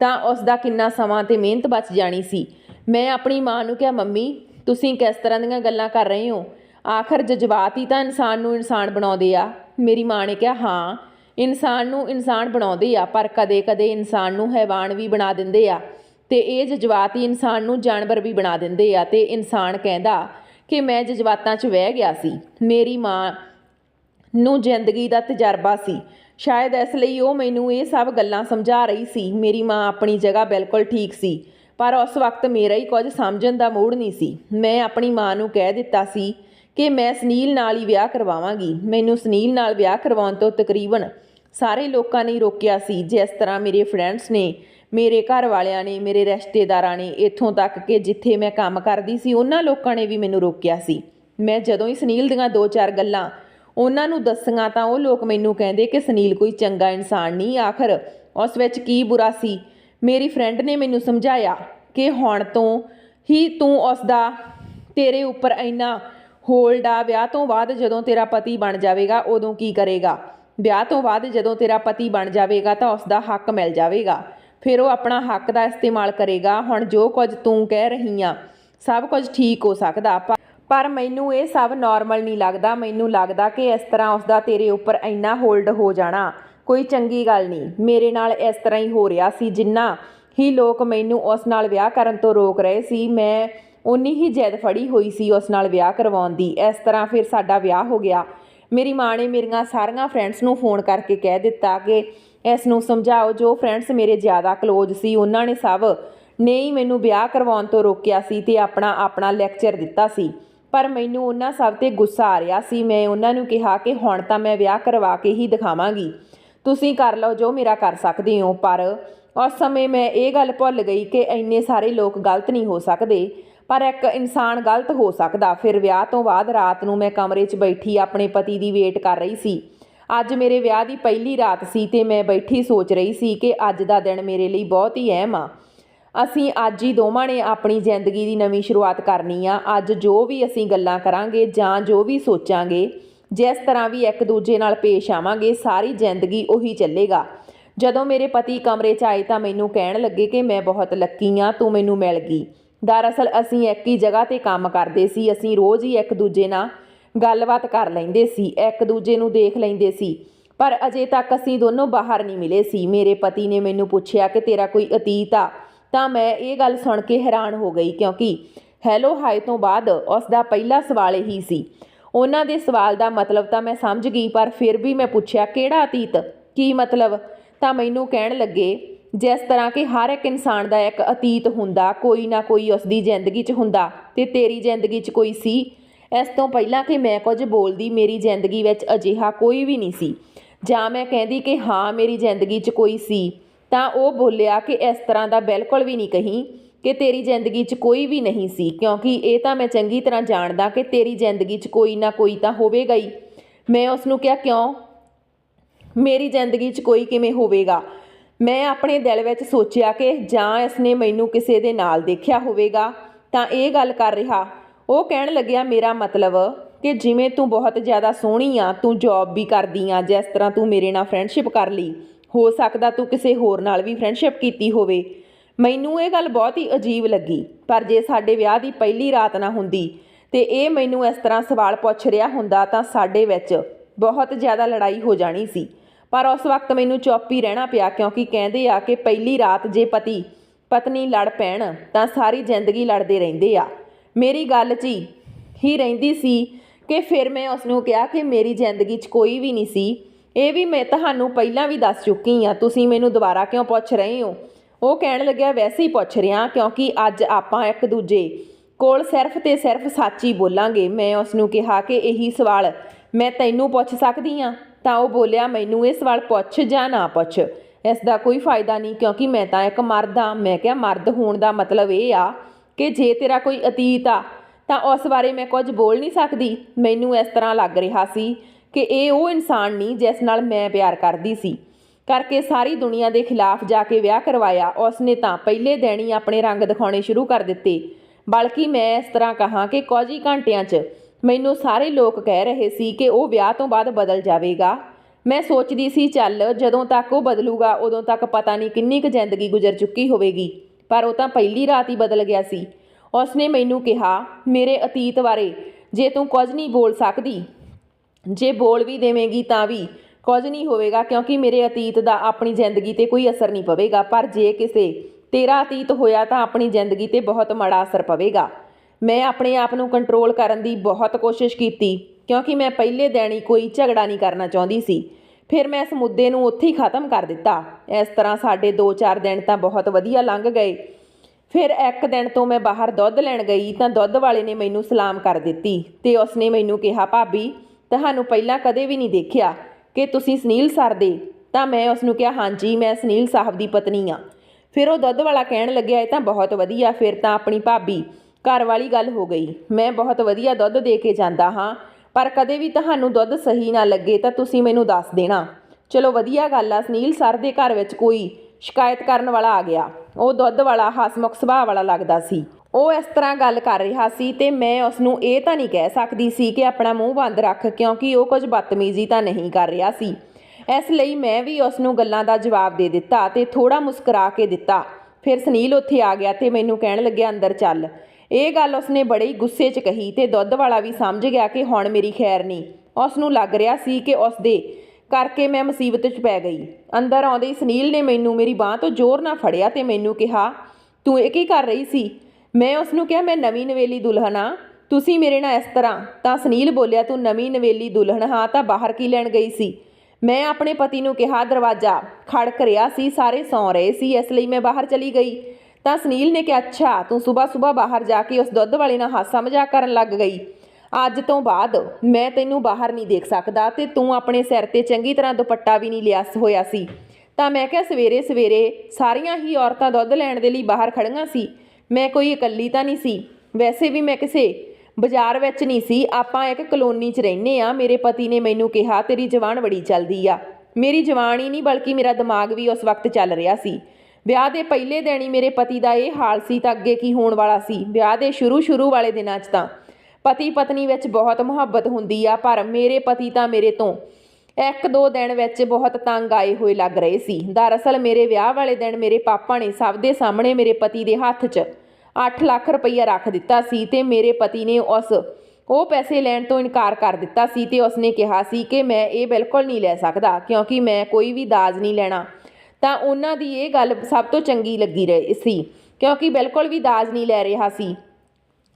ਤਾਂ ਉਸ ਦਾ ਕਿੰਨਾ ਸਮਾਂ ਤੇ ਮਿਹਨਤ ਬਚ ਜਾਣੀ ਸੀ। ਮੈਂ ਆਪਣੀ ਮਾਂ ਨੂੰ ਕਿਹਾ, ਮੰਮੀ, ਤੁਸੀਂ ਕਿਸ ਤਰ੍ਹਾਂ ਦੀਆਂ ਗੱਲਾਂ ਕਰ ਰਹੇ ਹੋ? ਆਖਰ ਜਜ਼ਬਾਤ ਹੀ ਤਾਂ ਇਨਸਾਨ ਨੂੰ ਇਨਸਾਨ ਬਣਾਉਂਦੇ ਆ। ਮੇਰੀ ਮਾਂ ਨੇ ਕਿਹਾ, ਹਾਂ, ਇਨਸਾਨ ਨੂੰ ਇਨਸਾਨ ਬਣਾਉਂਦੇ ਆ, ਪਰ ਕਦੇ-ਕਦੇ ਇਨਸਾਨ ਨੂੰ ਹੈਵਾਨ ਵੀ ਬਣਾ ਦਿੰਦੇ ਆ ਤੇ ਇਹ ਜਜ਼ਬਾਤ ਹੀ ਇਨਸਾਨ ਨੂੰ ਜਾਨਵਰ ਵੀ ਬਣਾ ਦਿੰਦੇ ਆ ਤੇ ਇਨਸਾਨ ਕਹਿੰਦਾ ਕਿ ਮੈਂ ਜਜ਼ਬਾਤਾਂ 'ਚ ਵਹਿ ਗਿਆ ਸੀ। ਮੇਰੀ ਮਾਂ ਨੂੰ ਜ਼ਿੰਦਗੀ ਦਾ ਤਜਰਬਾ ਸੀ। ਸ਼ਾਇਦ ਇਸ ਲਈ ਉਹ ਮੈਨੂੰ ਇਹ ਸਭ ਗੱਲਾਂ ਸਮਝਾ ਰਹੀ ਸੀ, ਮੇਰੀ ਮਾਂ ਆਪਣੀ ਜਗ੍ਹਾ ਬਿਲਕੁਲ ਠੀਕ ਸੀ, ਪਰ ਉਸ ਵਕਤ ਮੇਰਾ ਹੀ ਕੁਝ ਸਮਝਣ ਦਾ ਮੂਡ ਨਹੀਂ ਸੀ। ਮੈਂ ਆਪਣੀ ਮਾਂ ਨੂੰ ਕਹਿ ਦਿੱਤਾ ਸੀ ਕਿ ਮੈਂ ਸੁਨੀਲ ਨਾਲ ਹੀ ਵਿਆਹ ਕਰਵਾਵਾਂਗੀ। ਮੈਨੂੰ ਸੁਨੀਲ ਨਾਲ ਵਿਆਹ ਕਰਵਾਉਣ ਤੋਂ ਤਕਰੀਬਨ ਸਾਰੇ ਲੋਕਾਂ ਨੇ ਹੀ ਰੋਕਿਆ ਸੀ, ਜਿਸ ਤਰ੍ਹਾਂ ਮੇਰੇ ਫਰੈਂਡਸ ਨੇ, ਮੇਰੇ ਘਰ ਵਾਲਿਆਂ ਨੇ, ਮੇਰੇ ਰਿਸ਼ਤੇਦਾਰਾਂ ਨੇ, ਇੱਥੋਂ ਤੱਕ ਕਿ ਜਿੱਥੇ ਮੈਂ ਕੰਮ ਕਰਦੀ ਸੀ, ਉਹਨਾਂ ਲੋਕਾਂ ਨੇ ਵੀ ਮੈਨੂੰ ਰੋਕਿਆ ਸੀ। ਮੈਂ ਜਦੋਂ ਹੀ ਸੁਨੀਲ ਦੀਆਂ ਦੋ ਚਾਰ ਗੱਲਾਂ ਉਹਨਾਂ ਨੂੰ ਦੱਸੀਆਂ ਤਾਂ ਉਹ ਲੋਕ ਮੈਨੂੰ ਕਹਿੰਦੇ ਕਿ ਸੁਨੀਲ ਕੋਈ ਚੰਗਾ ਇਨਸਾਨ ਨਹੀਂ, ਆਖਰ ਉਸ ਵਿੱਚ ਕੀ ਬੁਰਾ ਸੀ? ਮੇਰੀ ਫਰੈਂਡ ਨੇ ਮੈਨੂੰ ਸਮਝਾਇਆ ਕਿ ਹੁਣ ਤੋਂ ਹੀ ਤੂੰ ਉਸ ਦਾ ਤੇਰੇ ਉੱਪਰ ਇੰਨਾ ਹੋਲਡ ਆ, ਵਿਆਹ ਤੋਂ ਬਾਅਦ ਜਦੋਂ ਤੇਰਾ ਪਤੀ ਬਣ ਜਾਵੇਗਾ, ਉਦੋਂ ਕੀ ਕਰੇਗਾ? ਵਿਆਹ ਤੋਂ ਬਾਅਦ ਜਦੋਂ ਤੇਰਾ ਪਤੀ ਬਣ ਜਾਵੇਗਾ ਤਾਂ ਉਸ ਦਾ ਹੱਕ ਮਿਲ ਜਾਵੇਗਾ। ਫਿਰ ਉਹ ਆਪਣਾ ਹੱਕ ਦਾ ਇਸਤੇਮਾਲ ਕਰੇਗਾ। ਹੁਣ ਜੋ ਕੁਝ ਤੂੰ ਕਹਿ ਰਹੀ ਆ, ਸਭ ਕੁਝ ਠੀਕ ਹੋ ਸਕਦਾ। ਪਰ ਮੈਨੂੰ ਇਹ ਸਭ ਨਾਰਮਲ ਨਹੀਂ ਲੱਗਦਾ। ਮੈਨੂੰ ਲੱਗਦਾ ਕਿ ਇਸ ਤਰ੍ਹਾਂ ਉਸ ਦਾ ਤੇਰੇ ਉੱਪਰ ਇੰਨਾ ਹੋਲਡ ਹੋ ਜਾਣਾ। ਕੋਈ ਚੰਗੀ ਗੱਲ ਨਹੀਂ। ਮੇਰੇ ਨਾਲ ਇਸ ਤਰ੍ਹਾਂ ਹੀ ਹੋ ਰਿਹਾ ਸੀ। ਜਿੰਨਾ ਹੀ ਲੋਕ ਮੈਨੂੰ ਉਸ ਨਾਲ ਵਿਆਹ ਕਰਨ ਤੋਂ ਰੋਕ ਰਹੇ ਸੀ, ਮੈਂ ਉਨੀ ਹੀ ਜਿੱਦ ਫੜੀ ਹੋਈ ਸੀ ਉਸ ਨਾਲ ਵਿਆਹ ਕਰਵਾਉਣ ਦੀ। ਇਸ ਤਰ੍ਹਾਂ ਫਿਰ ਸਾਡਾ ਵਿਆਹ ਹੋ ਗਿਆ। ਮੇਰੀ ਮਾਂ ਨੇ ਮੇਰੀਆਂ ਸਾਰੀਆਂ ਫਰੈਂਡਸ ਨੂੰ ਫੋਨ ਕਰਕੇ ਕਹਿ ਦਿੱਤਾ ਕਿ ਇਸ ਨੂੰ ਸਮਝਾਓ, ਜੋ ਫਰੈਂਡਸ ਮੇਰੇ ਜ਼ਿਆਦਾ ਕਲੋਜ਼ ਸੀ, ਉਹਨਾਂ ਨੇ ਸਭ ਨੇ ਹੀ ਮੈਨੂੰ ਵਿਆਹ ਕਰਵਾਉਣ ਤੋਂ ਰੋਕਿਆ ਸੀ ਤੇ ਆਪਣਾ ਆਪਣਾ ਲੈਕਚਰ ਦਿੱਤਾ ਸੀ। ਪਰ ਮੈਨੂੰ ਉਹਨਾਂ ਸਭ ਤੇ ਗੁੱਸਾ ਆ ਰਿਹਾ ਸੀ। ਮੈਂ ਉਹਨਾਂ ਨੂੰ ਕਿਹਾ ਕਿ ਹੁਣ ਤਾਂ ਮੈਂ ਵਿਆਹ ਕਰਵਾ ਕੇ ਹੀ ਦਿਖਾਵਾਂਗੀ। ਤੁਸੀਂ ਕਰ ਲਓ ਜੋ ਮੇਰਾ ਕਰ ਸਕਦੇ ਹੋ। ਪਰ ਉਸ ਸਮੇਂ ਮੈਂ ਇਹ ਗੱਲ ਭੁੱਲ ਗਈ ਕਿ ਇੰਨੇ ਸਾਰੇ ਲੋਕ ਗਲਤ ਨਹੀਂ ਹੋ ਸਕਦੇ। ਪਰ ਇੱਕ ਇਨਸਾਨ ਗਲਤ ਹੋ ਸਕਦਾ। ਫਿਰ ਵਿਆਹ ਤੋਂ ਬਾਅਦ ਰਾਤ ਨੂੰ ਮੈਂ ਕਮਰੇ 'ਚ ਬੈਠੀ ਆਪਣੇ ਪਤੀ ਦੀ ਵੇਟ ਕਰ ਰਹੀ ਸੀ। ਅੱਜ ਮੇਰੇ ਵਿਆਹ ਦੀ ਪਹਿਲੀ ਰਾਤ ਸੀ ਤੇ ਮੈਂ ਬੈਠੀ ਸੋਚ ਰਹੀ ਸੀ ਕਿ ਅੱਜ ਦਾ ਦਿਨ ਮੇਰੇ ਲਈ ਬਹੁਤ ਹੀ ਅਹਿਮ ਆ। ਅਸੀਂ ਅੱਜ ਹੀ ਦੋਵਾਂ ਨੇ ਆਪਣੀ ਜ਼ਿੰਦਗੀ ਦੀ ਨਵੀਂ ਸ਼ੁਰੂਆਤ ਕਰਨੀ ਆ। ਅੱਜ ਜੋ ਵੀ ਅਸੀਂ ਗੱਲਾਂ ਕਰਾਂਗੇ ਜਾਂ ਜੋ ਵੀ ਸੋਚਾਂਗੇ, ਜਿਸ ਤਰ੍ਹਾਂ ਵੀ ਇੱਕ ਦੂਜੇ ਨਾਲ ਪੇਸ਼ ਆਵਾਂਗੇ, ਸਾਰੀ ਜ਼ਿੰਦਗੀ ਉਹੀ ਚੱਲੇਗਾ। ਜਦੋਂ ਮੇਰੇ ਪਤੀ ਕਮਰੇ 'ਚ ਆਏ ਤਾਂ ਮੈਨੂੰ ਕਹਿਣ ਲੱਗੇ ਕਿ ਮੈਂ ਬਹੁਤ ਲੱਕੀ ਆ, ਤੂੰ ਮੈਨੂੰ ਮਿਲ ਗਈ। ਦਰਅਸਲ ਅਸੀਂ ਇੱਕ ਹੀ ਜਗ੍ਹਾ ਤੇ ਕੰਮ ਕਰਦੇ ਸੀ, ਅਸੀਂ ਰੋਜ਼ ਹੀ ਇੱਕ ਦੂਜੇ ਨਾਲ ਗੱਲਬਾਤ ਕਰ ਲੈਂਦੇ ਸੀ, ਇੱਕ ਦੂਜੇ ਨੂੰ ਦੇਖ ਲੈਂਦੇ ਸੀ। ਪਰ ਅਜੇ ਤੱਕ ਅਸੀਂ ਦੋਨੋਂ ਬਾਹਰ ਨਹੀਂ ਮਿਲੇ ਸੀ। ਮੇਰੇ ਪਤੀ ਨੇ ਮੈਨੂੰ ਪੁੱਛਿਆ ਕਿ ਤੇਰਾ ਕੋਈ ਅਤੀਤ ਆ। ਤਾਂ ਮੈਂ ਇਹ ਗੱਲ ਸੁਣ ਕੇ ਹੈਰਾਨ ਹੋ ਗਈ ਕਿਉਂਕਿ ਹੈਲੋ ਹਾਈ ਤੋਂ ਬਾਅਦ ਉਸ ਦਾ ਪਹਿਲਾ ਸਵਾਲ ਇਹੀ ਸੀ। ਉਹਨਾਂ ਦੇ ਸਵਾਲ ਦਾ ਮਤਲਬ ਤਾਂ ਮੈਂ ਸਮਝ ਗਈ, ਪਰ ਫਿਰ ਵੀ ਮੈਂ ਪੁੱਛਿਆ, ਕਿਹੜਾ ਅਤੀਤ? ਕੀ ਮਤਲਬ? ਤਾਂ ਮੈਨੂੰ ਕਹਿਣ ਲੱਗੇ, ਜਿਸ ਤਰ੍ਹਾਂ ਕਿ ਹਰ ਇੱਕ ਇਨਸਾਨ ਦਾ ਇੱਕ ਅਤੀਤ ਹੁੰਦਾ, ਕੋਈ ਨਾ ਕੋਈ ਉਸ ਦੀ ਜ਼ਿੰਦਗੀ 'ਚ ਹੁੰਦਾ ਤੇ ਤੇਰੀ ਜ਼ਿੰਦਗੀ 'ਚ ਕੋਈ ਸੀ। ਇਸ ਤੋਂ ਪਹਿਲਾਂ ਕਿ ਮੈਂ ਕੁਝ ਬੋਲਦੀ, ਮੇਰੀ ਜ਼ਿੰਦਗੀ ਵਿੱਚ ਅਜਿਹਾ ਕੋਈ ਵੀ ਨਹੀਂ ਸੀ। ਜਾਂ ਮੈਂ ਕਹਿੰਦੀ ਕਿ ਹਾਂ, ਮੇਰੀ ਜ਼ਿੰਦਗੀ 'ਚ ਕੋਈ ਸੀ। ਤਾਂ ਉਹ ਬੋਲਿਆ ਕਿ ਇਸ ਤਰ੍ਹਾਂ ਦਾ ਬਿਲਕੁਲ ਵੀ ਨਹੀਂ ਕਹੀਂ ਕਿ ਤੇਰੀ ਜ਼ਿੰਦਗੀ 'ਚ ਕੋਈ ਵੀ ਨਹੀਂ ਸੀ, ਕਿਉਂਕਿ ਇਹ ਤਾਂ ਮੈਂ ਚੰਗੀ ਤਰ੍ਹਾਂ ਜਾਣਦਾ ਕਿ ਤੇਰੀ ਜ਼ਿੰਦਗੀ 'ਚ ਕੋਈ ਨਾ ਕੋਈ ਤਾਂ ਹੋਵੇਗਾ ਹੀ। ਮੈਂ ਉਸ ਨੂੰ ਕਿਹਾ, ਕਿਉਂ? ਮੇਰੀ ਜ਼ਿੰਦਗੀ 'ਚ ਕੋਈ ਕਿਵੇਂ ਹੋਵੇਗਾ? ਮੈਂ ਆਪਣੇ ਦਿਲ ਵਿੱਚ ਸੋਚਿਆ ਕਿ ਜਾਂ ਇਸਨੇ ਮੈਨੂੰ ਕਿਸੇ ਦੇ ਨਾਲ ਦੇਖਿਆ ਹੋਵੇਗਾ, ਤਾਂ ਇਹ ਗੱਲ ਕਰ ਰਿਹਾ। ਉਹ ਕਹਿਣ ਲੱਗਿਆ, ਮੇਰਾ ਮਤਲਬ ਕਿ ਜਿਵੇਂ ਤੂੰ ਬਹੁਤ ਜ਼ਿਆਦਾ ਸੋਹਣੀ ਆ, ਤੂੰ ਜੌਬ ਵੀ ਕਰਦੀ ਆ, ਜਿਸ ਤਰ੍ਹਾਂ ਤੂੰ ਮੇਰੇ ਨਾਲ ਫਰੈਂਡਸ਼ਿਪ ਕਰ ਲਈ ਹੋ ਸਕਦਾ ਤੂੰ ਕਿਸੇ ਹੋਰ ਨਾਲ ਵੀ ਫਰੈਂਡਸ਼ਿਪ ਕੀਤੀ ਹੋਵੇ। ਮੈਨੂੰ ਇਹ ਗੱਲ ਬਹੁਤ ਹੀ ਅਜੀਬ ਲੱਗੀ, ਪਰ ਜੇ ਸਾਡੇ ਵਿਆਹ ਦੀ ਪਹਿਲੀ ਰਾਤ ਨਾ ਹੁੰਦੀ ਤੇ ਇਹ ਮੈਨੂੰ ਇਸ ਤਰ੍ਹਾਂ ਸਵਾਲ ਪੁੱਛ ਰਿਹਾ ਹੁੰਦਾ ਤਾਂ ਸਾਡੇ ਵਿੱਚ ਬਹੁਤ ਜ਼ਿਆਦਾ ਲੜਾਈ ਹੋ ਜਾਣੀ ਸੀ। ਪਰ ਉਸ ਵਕਤ ਮੈਨੂੰ ਚੁੱਪ ਹੀ ਰਹਿਣਾ ਪਿਆ ਕਿਉਂਕਿ ਕਹਿੰਦੇ ਆ ਕਿ ਪਹਿਲੀ ਰਾਤ ਜੇ ਪਤੀ, ਪਤਨੀ ਲੜ ਪੈਣ ਤਾਂ ਸਾਰੀ ਜ਼ਿੰਦਗੀ ਲੜਦੇ ਰਹਿੰਦੇ ਆ। ਮੇਰੀ ਗੱਲ 'ਚ ਹੀ ਰਹਿੰਦੀ ਸੀ ਕਿ ਫਿਰ ਮੈਂ ਉਸ ਨੂੰ ਕਿਹਾ ਕਿ ਮੇਰੀ ਜ਼ਿੰਦਗੀ 'ਚ ਕੋਈ ਵੀ ਨਹੀਂ ਸੀ। ਇਹ ਵੀ ਮੈਂ ਤੁਹਾਨੂੰ ਪਹਿਲਾਂ ਵੀ ਦੱਸ ਚੁੱਕੀ ਆ ਤੁਸੀਂ ਮੈਨੂੰ ਦੁਬਾਰਾ ਕਿਉਂ ਪੁੱਛ ਰਹੇ ਹੋ? ਉਹ ਕਹਿਣ ਲੱਗਿਆ, ਵੈਸੇ ਹੀ ਪੁੱਛ ਰਿਹਾ ਕਿਉਂਕਿ ਅੱਜ ਆਪਾਂ ਇੱਕ ਦੂਜੇ ਕੋਲ ਸਿਰਫ ਤੇ ਸਿਰਫ ਸੱਚ ਹੀ ਬੋਲਾਂਗੇ। ਮੈਂ ਉਸ ਨੂੰ ਕਿਹਾ ਕਿ ਇਹੀ ਸਵਾਲ ਮੈਂ ਤੈਨੂੰ ਪੁੱਛ ਸਕਦੀ ਆ ਤਾਂ ਉਹ ਬੋਲਿਆ, ਮੈਨੂੰ ਇਹ ਸਵਾਲ ਪੁੱਛ ਜਾਂ ਨਾ ਪੁੱਛ। ਇਸ ਦਾ ਕੋਈ ਫਾਇਦਾ ਨਹੀਂ, ਕਿਉਂਕਿ ਮੈਂ ਤਾਂ ਇੱਕ ਮਰਦ ਆ ਮੈਂ ਕਿਹਾ, ਮਰਦ ਹੋਣ ਦਾ ਮਤਲਬ ਇਹ ਆ ਕਿ ਜੇ ਤੇਰਾ ਕੋਈ ਅਤੀਤ ਆ, ਤਾਂ ਉਸ ਬਾਰੇ ਮੈਂ ਕੁਝ ਬੋਲ ਨਹੀਂ ਸਕਦੀ। ਮੈਨੂੰ ਇਸ ਤਰ੍ਹਾਂ ਲੱਗ ਰਿਹਾ ਸੀ ਕਿ ਇਹ ਉਹ ਇਨਸਾਨ ਨਹੀਂ ਜਿਸ ਨਾਲ ਮੈਂ ਪਿਆਰ ਕਰਦੀ ਸੀ। ਕਰਕੇ ਸਾਰੀ ਦੁਨੀਆ ਦੇ ਖਿਲਾਫ ਜਾ ਕੇ ਵਿਆਹ ਕਰਵਾਇਆ। ਉਸ ਨੇ ਤਾਂ ਪਹਿਲੇ ਦਿਨ ਹੀ ਆਪਣੇ ਰੰਗ ਦਿਖਾਉਣੇ ਸ਼ੁਰੂ ਕਰ ਦਿੱਤੇ। ਬਲਕਿ ਮੈਂ ਇਸ ਤਰ੍ਹਾਂ ਕਹਾਂ ਕਿ ਕੁਝ ਹੀ ਘੰਟਿਆਂ 'ਚ ਮੈਨੂੰ ਸਾਰੇ ਲੋਕ ਕਹਿ ਰਹੇ ਸੀ ਕਿ ਉਹ ਵਿਆਹ ਤੋਂ ਬਾਅਦ ਬਦਲ ਜਾਵੇਗਾ। ਮੈਂ ਸੋਚਦੀ ਸੀ, ਚੱਲ ਜਦੋਂ ਤੱਕ ਉਹ ਬਦਲੂਗਾ, ਉਦੋਂ ਤੱਕ ਪਤਾ ਨਹੀਂ ਕਿੰਨੀ ਕੁ ਜ਼ਿੰਦਗੀ ਗੁਜ਼ਰ ਚੁੱਕੀ ਹੋਵੇਗੀ। ਪਰ ਉਹ ਤਾਂ ਪਹਿਲੀ ਰਾਤ ਹੀ ਬਦਲ ਗਿਆ ਸੀ। ਉਸਨੇ ਮੈਨੂੰ ਕਿਹਾ, ਮੇਰੇ ਅਤੀਤ ਬਾਰੇ, ਜੇ ਤੂੰ ਕੁਝ ਨਹੀਂ ਬੋਲ ਸਕਦੀ ਜੇ ਬੋਲ ਵੀ ਦੇਵੇਂਗੀ ਤਾਂ ਵੀ ਕੁਝ ਨਹੀਂ ਹੋਵੇਗਾ, ਕਿਉਂਕਿ ਮੇਰੇ ਅਤੀਤ ਦਾ ਆਪਣੀ ਜ਼ਿੰਦਗੀ ਤੇ ਕੋਈ ਅਸਰ ਨਹੀਂ ਪਵੇਗਾ। ਪਰ ਜੇ ਕਿਸੇ ਤੇਰਾ ਅਤੀਤ ਹੋਇਆ ਤਾਂ ਆਪਣੀ ਜ਼ਿੰਦਗੀ ਤੇ ਬਹੁਤ ਮਾੜਾ ਅਸਰ ਪਵੇਗਾ। ਮੈਂ ਆਪਣੇ ਆਪ ਨੂੰ ਕੰਟਰੋਲ ਕਰਨ ਦੀ ਬਹੁਤ ਕੋਸ਼ਿਸ਼ ਕੀਤੀ, ਕਿਉਂਕਿ ਮੈਂ ਪਹਿਲੇ ਦਿਨ ਹੀ ਕੋਈ ਝਗੜਾ ਨਹੀਂ ਕਰਨਾ ਚਾਹੁੰਦੀ ਸੀ। ਫਿਰ ਮੈਂ ਇਸ ਮੁੱਦੇ ਨੂੰ ਉੱਥੇ ਹੀ ਖਤਮ ਕਰ ਦਿੱਤਾ। ਇਸ ਤਰ੍ਹਾਂ ਸਾਡੇ 2-4 ਦਿਨ ਤਾਂ ਬਹੁਤ ਵਧੀਆ ਲੰਘ ਗਏ। ਫਿਰ ਇੱਕ ਦਿਨ ਤੋਂ ਮੈਂ ਬਾਹਰ ਦੁੱਧ ਲੈਣ ਗਈ ਤਾਂ ਦੁੱਧ ਵਾਲੇ ਨੇ ਮੈਨੂੰ ਸਲਾਮ ਕਰ ਦਿੱਤੀ ਤੇ ਉਸਨੇ ਮੈਨੂੰ ਕਿਹਾ, ਭਾਬੀ ਤੁਹਾਨੂੰ ਪਹਿਲਾਂ ਕਦੇ ਵੀ ਨਹੀਂ ਦੇਖਿਆ ਕਿ ਤੁਸੀਂ ਸੁਨੀਲ ਸਰ ਦੇ, ਤਾਂ ਮੈਂ ਉਸ ਨੂੰ ਕਿਹਾ, ਹਾਂਜੀ, ਮੈਂ ਸੁਨੀਲ ਸਾਹਿਬ ਦੀ ਪਤਨੀ ਆ ਫਿਰ ਉਹ ਦੁੱਧ ਵਾਲਾ ਕਹਿਣ ਲੱਗਿਆ, ਇਹ ਤਾਂ ਬਹੁਤ ਵਧੀਆ, ਫਿਰ ਤਾਂ ਆਪਣੀ ਭਾਬੀ ਘਰ ਵਾਲੀ ਗੱਲ ਹੋ ਗਈ। ਮੈਂ ਬਹੁਤ ਵਧੀਆ ਦੁੱਧ ਦੇ ਕੇ ਜਾਂਦਾ ਹਾਂ, ਪਰ ਕਦੇ ਵੀ ਤੁਹਾਨੂੰ ਦੁੱਧ ਸਹੀ ਨਾ ਲੱਗੇ ਤਾਂ ਤੁਸੀਂ ਮੈਨੂੰ ਦੱਸ ਦੇਣਾ। ਚਲੋ, ਵਧੀਆ ਗੱਲ ਆ, ਸੁਨੀਲ ਸਰ ਦੇ ਘਰ ਵਿੱਚ ਕੋਈ ਸ਼ਿਕਾਇਤ ਕਰਨ ਵਾਲਾ ਆ ਗਿਆ। ਉਹ ਦੁੱਧ ਵਾਲਾ ਹਸਮੁਖ ਸੁਭਾਅ ਵਾਲਾ ਲੱਗਦਾ ਸੀ। ਉਹ ਇਸ ਤਰ੍ਹਾਂ ਗੱਲ ਕਰ ਰਿਹਾ ਸੀ ਤੇ ਮੈਂ ਉਸ ਨੂੰ ਇਹ ਤਾਂ ਨਹੀਂ ਕਹਿ ਸਕਦੀ ਸੀ ਕਿ ਆਪਣਾ ਮੂੰਹ ਬੰਦ ਰੱਖ, ਕਿਉਂਕਿ ਉਹ ਕੁਝ ਬਦਤਮੀਜ਼ੀ ਤਾਂ ਨਹੀਂ ਕਰ ਰਿਹਾ ਸੀ। ਇਸ ਲਈ ਮੈਂ ਵੀ ਉਸ ਨੂੰ ਗੱਲਾਂ ਦਾ ਜਵਾਬ ਦੇ ਦਿੱਤਾ ਤੇ ਥੋੜਾ ਮੁਸਕਰਾ ਕੇ ਦਿੱਤਾ। ਫਿਰ ਸੁਨੀਲ ਉੱਥੇ ਆ ਗਿਆ ਤੇ ਮੈਨੂੰ ਕਹਿਣ ਲੱਗਿਆ, ਅੰਦਰ ਚੱਲ। ਇਹ ਗੱਲ ਉਸਨੇ ਬੜੇ ਹੀ ਗੁੱਸੇ 'ਚ ਕਹੀ ਤੇ ਦੁੱਧ ਵਾਲਾ ਵੀ ਸਮਝ ਗਿਆ ਕਿ ਹੁਣ ਮੇਰੀ ਖੈਰ ਨਹੀਂ। ਉਸ ਨੂੰ ਲੱਗ ਰਿਹਾ ਸੀ ਕਿ ਉਸ ਦੇ ਕਰਕੇ ਮੈਂ ਮੁਸੀਬਤ 'ਚ ਪੈ ਗਈ। ਅੰਦਰ ਆਉਂਦੇ ਸੁਨੀਲ ਨੇ ਮੈਨੂੰ ਮੇਰੀ ਬਾਹ ਤੋਂ ਜ਼ੋਰ ਨਾਲ ਫੜਿਆ ਤੇ ਮੈਨੂੰ ਕਿਹਾ, ਤੂੰ ਇਹ ਕੀ ਕਰ ਰਹੀ ਸੀ? ਮੈਂ ਉਸ ਨੂੰ ਕਿਹਾ, ਮੈਂ ਨਵੀਂ ਨਵੇਲੀ ਦੁਲਹਨ ਆ। ਤੁਸੀਂ ਮੇਰੇ ਨਾਲ ਇਸ ਤਰ੍ਹਾਂ ਤਾਂ ਸੁਨੀਲ ਬੋਲਿਆ, ਤੂੰ ਨਵੀਂ ਨਵੇਲੀ ਦੁਲਹਨ ਹਾਂ ਤਾਂ ਬਾਹਰ ਕੀ ਲੈਣ ਗਈ ਸੀ? ਮੈਂ ਆਪਣੇ ਪਤੀ ਨੂੰ ਕਿਹਾ, ਦਰਵਾਜ਼ਾ ਖੜਕ ਰਿਹਾ ਸੀ, ਸਾਰੇ ਸੌਂ ਰਹੇ ਸੀ, ਇਸ ਲਈ ਮੈਂ ਬਾਹਰ ਚਲੀ ਗਈ। ਤਾਂ ਸੁਨੀਲ ਨੇ ਕਿਹਾ, ਅੱਛਾ, ਤੂੰ ਸਵੇਰ ਸਵੇਰ ਬਾਹਰ ਜਾ ਕੇ ਉਸ ਦੁੱਧ ਵਾਲੇ ਨਾਲ ਹਾਸਾ ਮਜ਼ਾਕ ਕਰਨ ਲੱਗ ਗਈ। ਅੱਜ ਤੋਂ ਬਾਅਦ ਮੈਂ ਤੈਨੂੰ ਬਾਹਰ ਨਹੀਂ ਦੇਖ ਸਕਦਾ ਤੇ ਤੂੰ ਆਪਣੇ ਸਿਰ ਤੇ ਚੰਗੀ ਤਰ੍ਹਾਂ ਦੁਪੱਟਾ ਵੀ ਨਹੀਂ ਲਿਆ ਹੋਇਆ ਸੀ। ਤਾਂ ਮੈਂ ਕਿਹਾ ਸਵੇਰੇ ਸਵੇਰੇ ਸਾਰੀਆਂ ਹੀ ਔਰਤਾਂ ਦੁੱਧ ਲੈਣ ਦੇ ਲਈ ਬਾਹਰ ਖੜੀਆਂ ਸੀ। ਮੈਂ ਕੋਈ ਇਕੱਲੀ ਤਾਂ ਨਹੀਂ ਸੀ। ਵੈਸੇ ਵੀ ਮੈਂ ਕਿਸੇ ਬਾਜ਼ਾਰ ਵਿੱਚ ਨਹੀਂ ਸੀ। ਆਪਾਂ ਇੱਕ ਕਲੋਨੀ 'ਚ ਰਹਿੰਦੇ ਆ ਮੇਰੇ ਪਤੀ ਨੇ ਮੈਨੂੰ ਕਿਹਾ, ਤੇਰੀ ਜਵਾਨ ਬੜੀ ਚੱਲਦੀ ਆ। ਮੇਰੀ ਜਵਾਨ ਹੀ ਨਹੀਂ, ਬਲਕਿ ਮੇਰਾ ਦਿਮਾਗ ਵੀ ਉਸ ਵਕਤ ਚੱਲ ਰਿਹਾ ਸੀ। ਵਿਆਹ ਦੇ ਪਹਿਲੇ ਦਿਨ ਹੀ ਮੇਰੇ ਪਤੀ ਦਾ ਇਹ ਹਾਲ ਸੀ ਤਾਂ ਅੱਗੇ ਕੀ ਹੋਣ ਵਾਲਾ ਸੀ। ਵਿਆਹ ਦੇ ਸ਼ੁਰੂ ਸ਼ੁਰੂ ਵਾਲੇ ਦਿਨਾਂ 'ਚ ਤਾਂ ਪਤੀ ਪਤਨੀ ਵਿੱਚ ਬਹੁਤ ਮੁਹੱਬਤ ਹੁੰਦੀ ਆ, ਪਰ ਮੇਰੇ ਪਤੀ ਤਾਂ ਮੇਰੇ ਤੋਂ ਇੱਕ ਦੋ ਦਿਨ ਵਿੱਚ ਬਹੁਤ ਤੰਗ ਆਏ ਹੋਏ ਲੱਗ ਰਹੇ ਸੀ। ਦਰਅਸਲ ਮੇਰੇ ਵਿਆਹ ਵਾਲੇ ਦਿਨ ਮੇਰੇ ਪਾਪਾ ਨੇ ਸਭ ਦੇ ਸਾਹਮਣੇ ਮੇਰੇ ਪਤੀ ਦੇ ਹੱਥ 'ਚ 8 ਲੱਖ ਰੁਪਈਆ ਰੱਖ ਦਿੱਤਾ ਸੀ ਤੇ ਮੇਰੇ ਪਤੀ ਨੇ ਉਸ, ਉਹ ਪੈਸੇ ਲੈਣ ਤੋਂ ਇਨਕਾਰ ਕਰ ਦਿੱਤਾ ਸੀ ਤੇ ਉਸਨੇ ਕਿਹਾ ਸੀ ਕਿ ਮੈਂ ਇਹ ਬਿਲਕੁਲ ਨਹੀਂ ਲੈ ਸਕਦਾ ਕਿਉਂਕਿ ਮੈਂ ਕੋਈ ਵੀ ਦਾਜ ਨਹੀਂ ਲੈਣਾ। ਤਾਂ ਉਹਨਾਂ ਦੀ ਇਹ ਗੱਲ ਸਭ ਤੋਂ ਚੰਗੀ ਲੱਗੀ ਰਹੀ ਸੀ ਕਿਉਂਕਿ ਬਿਲਕੁਲ ਵੀ ਦਾਜ ਨਹੀਂ ਲੈ ਰਿਹਾ ਸੀ।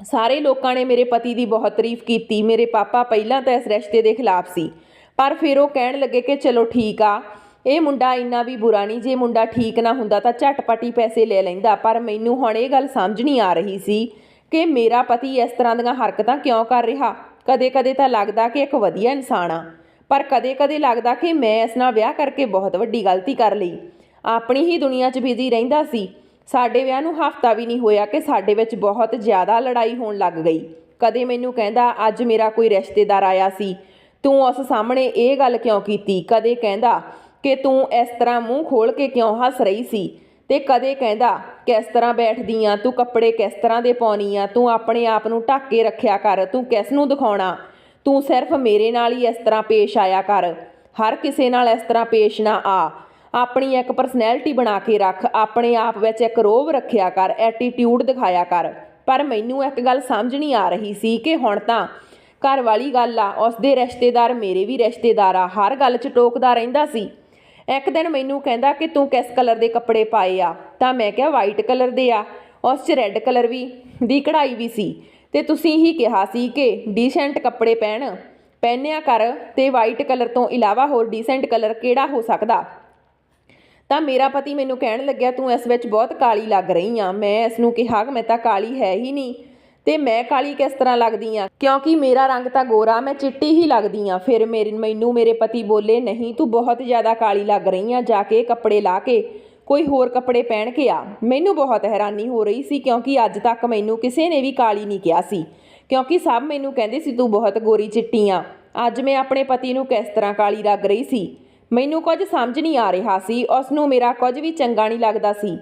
ਸਾਰੇ ਲੋਕਾਂ ਨੇ ਮੇਰੇ ਪਤੀ ਦੀ ਬਹੁਤ ਤਾਰੀਫ ਕੀਤੀ। ਮੇਰੇ ਪਾਪਾ ਪਹਿਲਾਂ ਤਾਂ ਇਸ ਰਿਸ਼ਤੇ ਦੇ ਖਿਲਾਫ ਸੀ, ਪਰ ਫਿਰ ਉਹ ਕਹਿਣ ਲੱਗੇ ਕਿ ਚਲੋ ਠੀਕ ਆ ਇਹ ਮੁੰਡਾ ਇੰਨਾ ਵੀ ਬੁਰਾ ਨਹੀਂ, ਜੇ ਮੁੰਡਾ ਠੀਕ ਨਾ ਹੁੰਦਾ ਤਾਂ ਝਟਪਟੀ ਪੈਸੇ ਲੈ ਲੈਂਦਾ। ਪਰ ਮੈਨੂੰ ਹੁਣ ਇਹ ਗੱਲ ਸਮਝ ਨਹੀਂ ਆ ਰਹੀ ਸੀ ਕਿ ਮੇਰਾ ਪਤੀ ਇਸ ਤਰ੍ਹਾਂ ਦੀਆਂ ਹਰਕਤਾਂ ਕਿਉਂ ਕਰ ਰਿਹਾ। ਕਦੇ-ਕਦੇ ਤਾਂ ਲੱਗਦਾ ਕਿ ਇੱਕ ਵਧੀਆ ਇਨਸਾਨ ਆ। ਪਰ ਕਦੇ-ਕਦੇ ਲੱਗਦਾ ਕਿ ਮੈਂ ਇਸ ਨਾਲ ਵਿਆਹ ਕਰਕੇ ਬਹੁਤ ਵੱਡੀ ਗਲਤੀ ਕਰ ਲਈ। ਆਪਣੀ ਹੀ ਦੁਨੀਆ 'ਚ ਬਿਜ਼ੀ ਰਹਿੰਦਾ ਸੀ। ਸਾਡੇ ਵਿਆਹ ਨੂੰ ਹਫ਼ਤਾ ਵੀ ਨਹੀਂ ਹੋਇਆ ਕਿ ਸਾਡੇ ਵਿੱਚ ਬਹੁਤ ਜ਼ਿਆਦਾ ਲੜਾਈ ਹੋਣ ਲੱਗ ਗਈ। ਕਦੇ ਮੈਨੂੰ ਕਹਿੰਦਾ, ਅੱਜ ਮੇਰਾ ਕੋਈ ਰਿਸ਼ਤੇਦਾਰ ਆਇਆ ਸੀ। ਤੂੰ ਉਸ ਸਾਹਮਣੇ ਇਹ ਗੱਲ ਕਿਉਂ ਕੀਤੀ? ਕਦੇ ਕਹਿੰਦਾ ਕਿ ਤੂੰ ਇਸ ਤਰ੍ਹਾਂ ਮੂੰਹ ਖੋਲ ਕੇ ਕਿਉਂ ਹੱਸ ਰਹੀ ਸੀ? ਤੇ ਕਦੇ ਕਹਿੰਦਾ, ਕਿਸ ਤਰ੍ਹਾਂ ਬੈਠਦੀ ਆ? ਤੂੰ ਕੱਪੜੇ ਕਿਸ ਤਰ੍ਹਾਂ ਦੇ ਪਾਉਣੀ ਆ? ਤੂੰ ਆਪਣੇ ਆਪ ਨੂੰ ਢੱਕ ਕੇ ਰੱਖਿਆ ਕਰ। ਤੂੰ ਕਿਸ ਨੂੰ ਦਿਖਾਉਣਾ? ਤੂੰ ਸਿਰਫ ਮੇਰੇ ਨਾਲ ਹੀ ਇਸ ਤਰ੍ਹਾਂ ਪੇਸ਼ ਆਇਆ ਕਰ। ਹਰ ਕਿਸੇ ਨਾਲ ਇਸ ਤਰ੍ਹਾਂ ਪੇਸ਼ ਨਾ ਆ। ਆਪਣੀ ਇੱਕ ਪਰਸਨੈਲਿਟੀ ਬਣਾ ਕੇ ਰੱਖ। ਆਪਣੇ ਆਪ ਵਿੱਚ ਇੱਕ ਰੋਬ ਰੱਖਿਆ ਕਰ। ਐਟੀਟਿਊਡ ਦਿਖਾਇਆ ਕਰ। ਪਰ ਮੈਨੂੰ ਇੱਕ ਗੱਲ ਸਮਝ ਨਹੀਂ ਆ ਰਹੀ ਸੀ ਕਿ ਹੁਣ ਤਾਂ ਘਰ ਵਾਲੀ ਗੱਲ ਆ। ਉਸ ਦੇ ਰਿਸ਼ਤੇਦਾਰ ਮੇਰੇ ਵੀ ਰਿਸ਼ਤੇਦਾਰ ਆ। ਹਰ ਗੱਲ 'ਚ ਟੋਕਦਾ ਰਹਿੰਦਾ ਸੀ। ਇੱਕ ਦਿਨ ਮੈਨੂੰ ਕਹਿੰਦਾ ਕਿ ਤੂੰ ਕਿਸ ਕਲਰ ਦੇ ਕੱਪੜੇ ਪਾਏ ਆ? ਤਾਂ ਮੈਂ ਕਿਹਾ ਵਾਈਟ ਕਲਰ ਦੇ ਆ। ਉਸ 'ਚ ਰੈੱਡ ਕਲਰ ਵੀ, ਦੀ ਕਢਾਈ ਵੀ ਸੀ। ਤੇ ਤੁਸੀਂ ਹੀ ਕਿਹਾ ਸੀ ਕਿ ਡੀਸੈਂਟ ਕੱਪੜੇ ਪਹਿਨ। ਪਹਿਨਿਆ ਕਰ ਤੇ ਵਾਈਟ ਕਲਰ ਤੋਂ ਇਲਾਵਾ ਹੋਰ ਡੀਸੈਂਟ ਕਲਰ ਕਿਹੜਾ ਹੋ ਸਕਦਾ? ਤਾਂ ਮੇਰਾ ਪਤੀ ਮੈਨੂੰ ਕਹਿਣ ਲੱਗਿਆ, ਤੂੰ ਇਸ ਵਿੱਚ ਬਹੁਤ ਕਾਲੀ ਲੱਗ ਰਹੀ ਆ। ਮੈਂ ਇਸ ਨੂੰ ਕਿਹਾ ਕਿ ਮੈਂ ਤਾਂ ਕਾਲੀ ਹੈ ਹੀ ਨਹੀਂ। ਤੇ ਮੈਂ ਕਾਲੀ ਕਿਸ ਤਰ੍ਹਾਂ ਲੱਗਦੀ ਆ? ਕਿਉਂਕਿ ਮੇਰਾ ਰੰਗ ਤਾਂ ਗੋਰਾ, ਮੈਂ ਚਿੱਟੀ ਹੀ ਲੱਗਦੀ ਆ। ਫਿਰ ਮੇਰੇ, ਮੈਨੂੰ ਮੇਰੇ ਪਤੀ ਬੋਲੇ, ਨਹੀਂ, ਤੂੰ ਬਹੁਤ ਜ਼ਿਆਦਾ ਕਾਲੀ ਲੱਗ ਰਹੀ ਆ, ਜਾ ਕੇ ਕੱਪੜੇ ਲਾ ਕੇ, ਕੋਈ ਹੋਰ ਕੱਪੜੇ ਪਹਿਨ ਕੇ ਆ। ਮੈਨੂੰ ਬਹੁਤ ਹੈਰਾਨੀ ਹੋ ਰਹੀ ਸੀ, ਕਿਉਂਕਿ ਅੱਜ ਤੱਕ ਮੈਨੂੰ ਕਿਸੇ ਨੇ ਵੀ ਕਾਲੀ ਨਹੀਂ ਕਿਹਾ ਸੀ। ਕਿਉਂਕਿ ਸਭ ਮੈਨੂੰ ਕਹਿੰਦੇ ਸੀ, ਤੂੰ ਬਹੁਤ ਗੋਰੀ ਚਿੱਟੀ ਆ। ਅੱਜ ਮੈਂ ਆਪਣੇ ਪਤੀ ਨੂੰ ਕਿਸ ਤਰ੍ਹਾਂ ਕਾਲੀ ਲੱਗ ਰਹੀ ਸੀ? ਮੈਨੂੰ ਕੁਝ ਸਮਝ ਨਹੀਂ ਆ ਰਿਹਾ ਸੀ ਉਸ ਨੂੰ ਮੇਰਾ ਕੁਝ ਵੀ ਚੰਗਾ ਨਹੀਂ ਲੱਗਦਾ ਸੀ।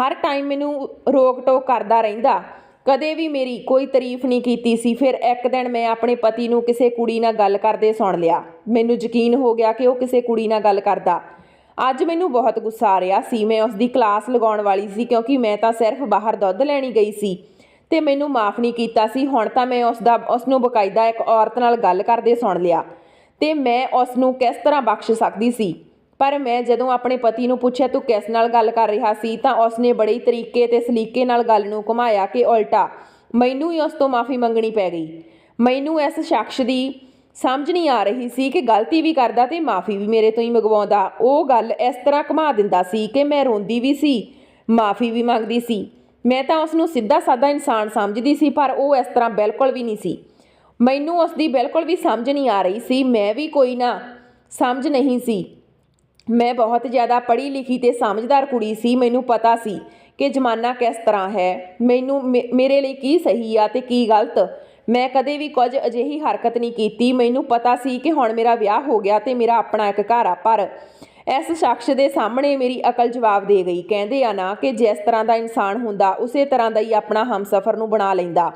ਹਰ ਟਾਈਮ ਮੈਨੂੰ ਰੋਕ ਟੋਕ ਕਰਦਾ ਰਹਿੰਦਾ। ਕਦੇ ਵੀ ਮੇਰੀ ਕੋਈ ਤਾਰੀਫ ਨਹੀਂ ਕੀਤੀ ਸੀ। ਫਿਰ ਇੱਕ ਦਿਨ ਮੈਂ ਆਪਣੇ ਪਤੀ ਨੂੰ ਕਿਸੇ ਕੁੜੀ ਨਾਲ ਗੱਲ ਕਰਦੇ ਸੁਣ ਲਿਆ। ਮੈਨੂੰ ਯਕੀਨ ਹੋ ਗਿਆ ਕਿ ਉਹ ਕਿਸੇ ਕੁੜੀ ਨਾਲ ਗੱਲ ਕਰਦਾ। ਅੱਜ ਮੈਨੂੰ ਬਹੁਤ ਗੁੱਸਾ ਆ ਰਿਹਾ ਸੀ। ਮੈਂ ਉਸ ਦੀ ਕਲਾਸ ਲਗਾਉਣ ਵਾਲੀ ਸੀ ਕਿਉਂਕਿ ਮੈਂ ਤਾਂ ਸਿਰਫ ਬਾਹਰ ਦੁੱਧ ਲੈਣੀ ਗਈ ਸੀ। ਤੇ ਮੈਨੂੰ ਮਾਫ ਨਹੀਂ ਕੀਤਾ ਸੀ। ਹੁਣ ਤਾਂ ਮੈਂ ਉਸ ਦਾ ਉਸ ਨੂੰ ਬਕਾਇਦਾ ਇੱਕ ਔਰਤ ਨਾਲ ਗੱਲ ਕਰਦੇ ਸੁਣ ਲਿਆ। ਤੇ ਮੈਂ ਉਸ ਨੂੰ ਕਿਸ ਤਰ੍ਹਾਂ ਬਖਸ਼ ਸਕਦੀ ਸੀ? ਪਰ ਮੈਂ ਜਦੋਂ ਆਪਣੇ ਪਤੀ ਨੂੰ ਪੁੱਛਿਆ, ਤੂੰ ਕਿਸ ਨਾਲ ਗੱਲ ਕਰ ਰਿਹਾ ਸੀ? ਤਾਂ ਉਸਨੇ ਬੜੇ ਤਰੀਕੇ ਤੇ ਸਲੀਕੇ ਨਾਲ ਗੱਲ ਨੂੰ ਘੁਮਾਇਆ ਕਿ ਉਲਟਾ, ਮੈਨੂੰ ਹੀ ਉਸ ਤੋਂ ਮਾਫੀ ਮੰਗਣੀ ਪੈ ਗਈ। ਮੈਨੂੰ ਇਸ ਸ਼ਖਸ ਦੀ ਸਮਝ ਨਹੀਂ ਆ ਰਹੀ ਸੀ ਕਿ ਗਲਤੀ ਵੀ ਕਰਦਾ ਤੇ ਮਾਫੀ ਵੀ ਮੇਰੇ ਤੋਂ ਹੀ ਮੰਗਵਾਉਂਦਾ। ਉਹ ਗੱਲ ਇਸ ਤਰ੍ਹਾਂ ਘੁਮਾ ਦਿੰਦਾ ਸੀ ਕਿ ਮੈਂ ਰੋਂਦੀ ਵੀ ਸੀ, ਮਾਫੀ ਵੀ ਮੰਗਦੀ ਸੀ। ਮੈਂ ਤਾਂ ਉਸ ਨੂੰ ਸਿੱਧਾ ਸਾਦਾ ਇਨਸਾਨ ਸਮਝਦੀ ਸੀ, ਪਰ ਉਹ ਇਸ ਤਰ੍ਹਾਂ ਬਿਲਕੁਲ ਵੀ ਨਹੀਂ ਸੀ। ਮੈਨੂੰ ਉਸ ਦੀ ਬਿਲਕੁਲ ਵੀ ਸਮਝ ਨਹੀਂ ਆ ਰਹੀ ਸੀ। ਮੈਂ ਵੀ ਕੋਈ ਨਾ ਸਮਝ ਨਹੀਂ ਸੀ। ਮੈਂ ਬਹੁਤ ਜ਼ਿਆਦਾ ਪੜ੍ਹੀ ਲਿਖੀ ਤੇ ਸਮਝਦਾਰ ਕੁੜੀ ਸੀ, ਮੈਨੂੰ ਪਤਾ ਸੀ ਕਿ ਜ਼ਮਾਨਾ ਕਿਸ ਤਰ੍ਹਾਂ ਹੈ। ਮੈਨੂੰ ਮੇ- ਮੇਰੇ ਲਈ ਕੀ ਸਹੀ ਆ ਤੇ ਕੀ ਗਲਤ? ਮੈਂ ਕਦੇ ਵੀ ਕੁਝ ਅਜਿਹੀ ਹਰਕਤ ਨਹੀਂ ਕੀਤੀ। ਮੈਨੂੰ ਪਤਾ ਸੀ ਕਿ ਹੁਣ ਮੇਰਾ ਵਿਆਹ ਹੋ ਗਿਆ ਤੇ ਮੇਰਾ ਆਪਣਾ ਇੱਕ ਘਰ ਆ, ਪਰ ਇਸ ਸ਼ਖਸ ਦੇ ਸਾਹਮਣੇ ਮੇਰੀ ਅਕਲ ਜਵਾਬ ਦੇ ਗਈ। ਕਹਿੰਦੇ ਆ ਨਾ ਕਿ ਜਿਸ ਤਰ੍ਹਾਂ ਦਾ ਇਨਸਾਨ ਹੁੰਦਾ, ਉਸੇ ਤਰ੍ਹਾਂ ਦਾ ਹੀ ਆਪਣਾ ਹਮਸਫਰ ਨੂੰ ਬਣਾ ਲੈਂਦਾ।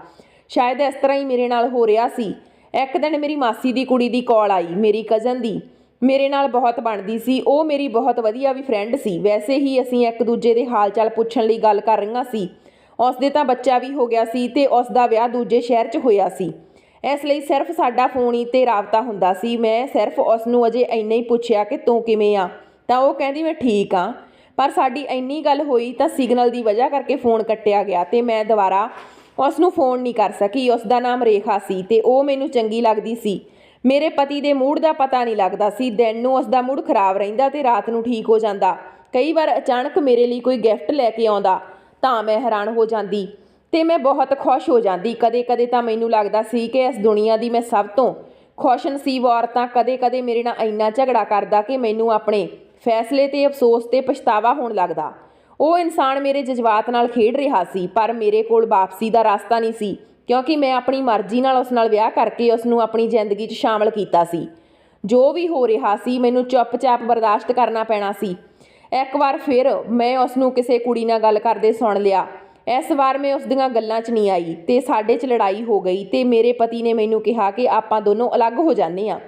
ਸ਼ਾਇਦ ਇਸ ਤਰ੍ਹਾਂ ਹੀ ਮੇਰੇ ਨਾਲ ਹੋ ਰਿਹਾ ਸੀ। ਇੱਕ ਦਿਨ ਮੇਰੀ ਮਾਸੀ ਦੀ ਕੁੜੀ ਦੀ ਕਾਲ ਆਈ, ਮੇਰੀ ਕਜ਼ਨ ਦੀ। ਮੇਰੇ ਨਾਲ ਬਹੁਤ ਬਣਦੀ ਸੀ। ਉਹ ਮੇਰੀ ਬਹੁਤ ਵਧੀਆ ਵੀ ਫਰੈਂਡ ਸੀ। ਵੈਸੇ ਹੀ ਅਸੀਂ ਇੱਕ ਦੂਜੇ ਦੇ ਹਾਲ ਚਾਲ ਪੁੱਛਣ ਲਈ ਗੱਲ ਕਰ ਰਹੀਆਂ ਸੀ। ਉਸ ਦੇ ਤਾਂ ਬੱਚਾ ਵੀ ਹੋ ਗਿਆ ਸੀ ਤੇ ਉਸ ਦਾ ਵਿਆਹ ਦੂਜੇ ਸ਼ਹਿਰ 'ਚ ਹੋਇਆ ਸੀ। ਇਸ ਲਈ ਸਿਰਫ ਸਾਡਾ ਫੋਨ ਹੀ ਤੇ ਰਾਬਤਾ ਹੁੰਦਾ ਸੀ। ਮੈਂ ਸਿਰਫ ਉਸ ਨੂੰ ਅਜੇ ਇੰਨਾ ਹੀ ਪੁੱਛਿਆ ਕਿ ਤੂੰ ਕਿਵੇਂ ਆ? ਤਾਂ ਉਹ ਕਹਿੰਦੀ, ਮੈਂ ਠੀਕ ਆ। ਪਰ ਸਾਡੀ ਇੰਨੀ ਗੱਲ ਹੋਈ ਤਾਂ ਸਿਗਨਲ ਦੀ ਵਜ੍ਹਾ ਕਰਕੇ ਫੋਨ ਕੱਟਿਆ ਗਿਆ ਤੇ ਮੈਂ ਦੁਬਾਰਾ ਉਸ ਨੂੰ ਫੋਨ ਨਹੀਂ ਕਰ ਸਕੀ। ਉਸ ਦਾ ਨਾਮ ਰੇਖਾ ਸੀ ਤੇ ਉਹ ਮੈਨੂੰ ਚੰਗੀ ਲੱਗਦੀ ਸੀ। ਮੇਰੇ ਪਤੀ ਦੇ ਮੂਡ ਦਾ ਪਤਾ ਨਹੀਂ ਲੱਗਦਾ ਸੀ। ਦਿਨ ਨੂੰ ਉਸ ਦਾ ਮੂਡ ਖਰਾਬ ਰਹਿੰਦਾ ਤੇ ਰਾਤ ਨੂੰ ਠੀਕ ਹੋ ਜਾਂਦਾ। ਕਈ ਵਾਰ ਅਚਾਨਕ ਮੇਰੇ ਲਈ ਕੋਈ ਗਿਫਟ ਲੈ ਕੇ ਆਉਂਦਾ, ਤਾਂ ਮੈਂ ਹੈਰਾਨ ਹੋ ਜਾਂਦੀ ਤੇ ਮੈਂ ਬਹੁਤ ਖੁਸ਼ ਹੋ ਜਾਂਦੀ। ਕਦੇ-ਕਦੇ ਤਾਂ ਮੈਨੂੰ ਲੱਗਦਾ ਸੀ ਕਿ ਇਸ ਦੁਨੀਆ ਦੀ ਮੈਂ ਸਭ ਤੋਂ ਖੁਸ਼ਨਸੀਬ ਔਰਤਾਂ ਕਦੇ-ਕਦੇ ਮੇਰੇ ਨਾਲ ਇੰਨਾ ਝਗੜਾ ਕਰਦਾ ਕਿ ਮੈਨੂੰ ਆਪਣੇ ਫੈਸਲੇ ਤੇ ਅਫਸੋਸ ਤੇ ਪਛਤਾਵਾ ਹੋਣ ਲੱਗਦਾ। ਉਹ ਇਨਸਾਨ ਮੇਰੇ ਜਜ਼ਬਾਤ ਨਾਲ ਖੇਡ ਰਿਹਾ ਸੀ, ਪਰ ਮੇਰੇ ਕੋਲ ਵਾਪਸੀ ਦਾ ਰਸਤਾ ਨਹੀਂ ਸੀ। ਕਿਉਂਕਿ ਮੈਂ ਆਪਣੀ ਮਰਜ਼ੀ ਨਾਲ ਉਸ ਨਾਲ ਵਿਆਹ ਕਰਕੇ ਉਸ ਨੂੰ ਆਪਣੀ ਜ਼ਿੰਦਗੀ 'ਚ ਸ਼ਾਮਲ ਕੀਤਾ ਸੀ। ਜੋ ਵੀ ਹੋ ਰਿਹਾ ਸੀ, ਮੈਨੂੰ ਚੁੱਪਚਾਪ ਬਰਦਾਸ਼ਤ ਕਰਨਾ ਪੈਣਾ ਸੀ। ਇੱਕ ਵਾਰ ਫਿਰ ਮੈਂ ਉਸ ਨੂੰ ਕਿਸੇ ਕੁੜੀ ਨਾਲ ਗੱਲ ਕਰਦੇ ਸੁਣ ਲਿਆ। ਇਸ ਵਾਰ ਮੈਂ ਉਸ ਦੀਆਂ ਗੱਲਾਂ 'ਚ ਨਹੀਂ ਆਈ ਤੇ ਸਾਡੇ 'ਚ ਲੜਾਈ ਹੋ ਗਈ ਤੇ ਮੇਰੇ ਪਤੀ ਨੇ ਮੈਨੂੰ ਕਿਹਾ ਕਿ ਆਪਾਂ ਦੋਨੋਂ ਅਲੱਗ ਹੋ ਜਾਂਦੇ ਹਾਂ।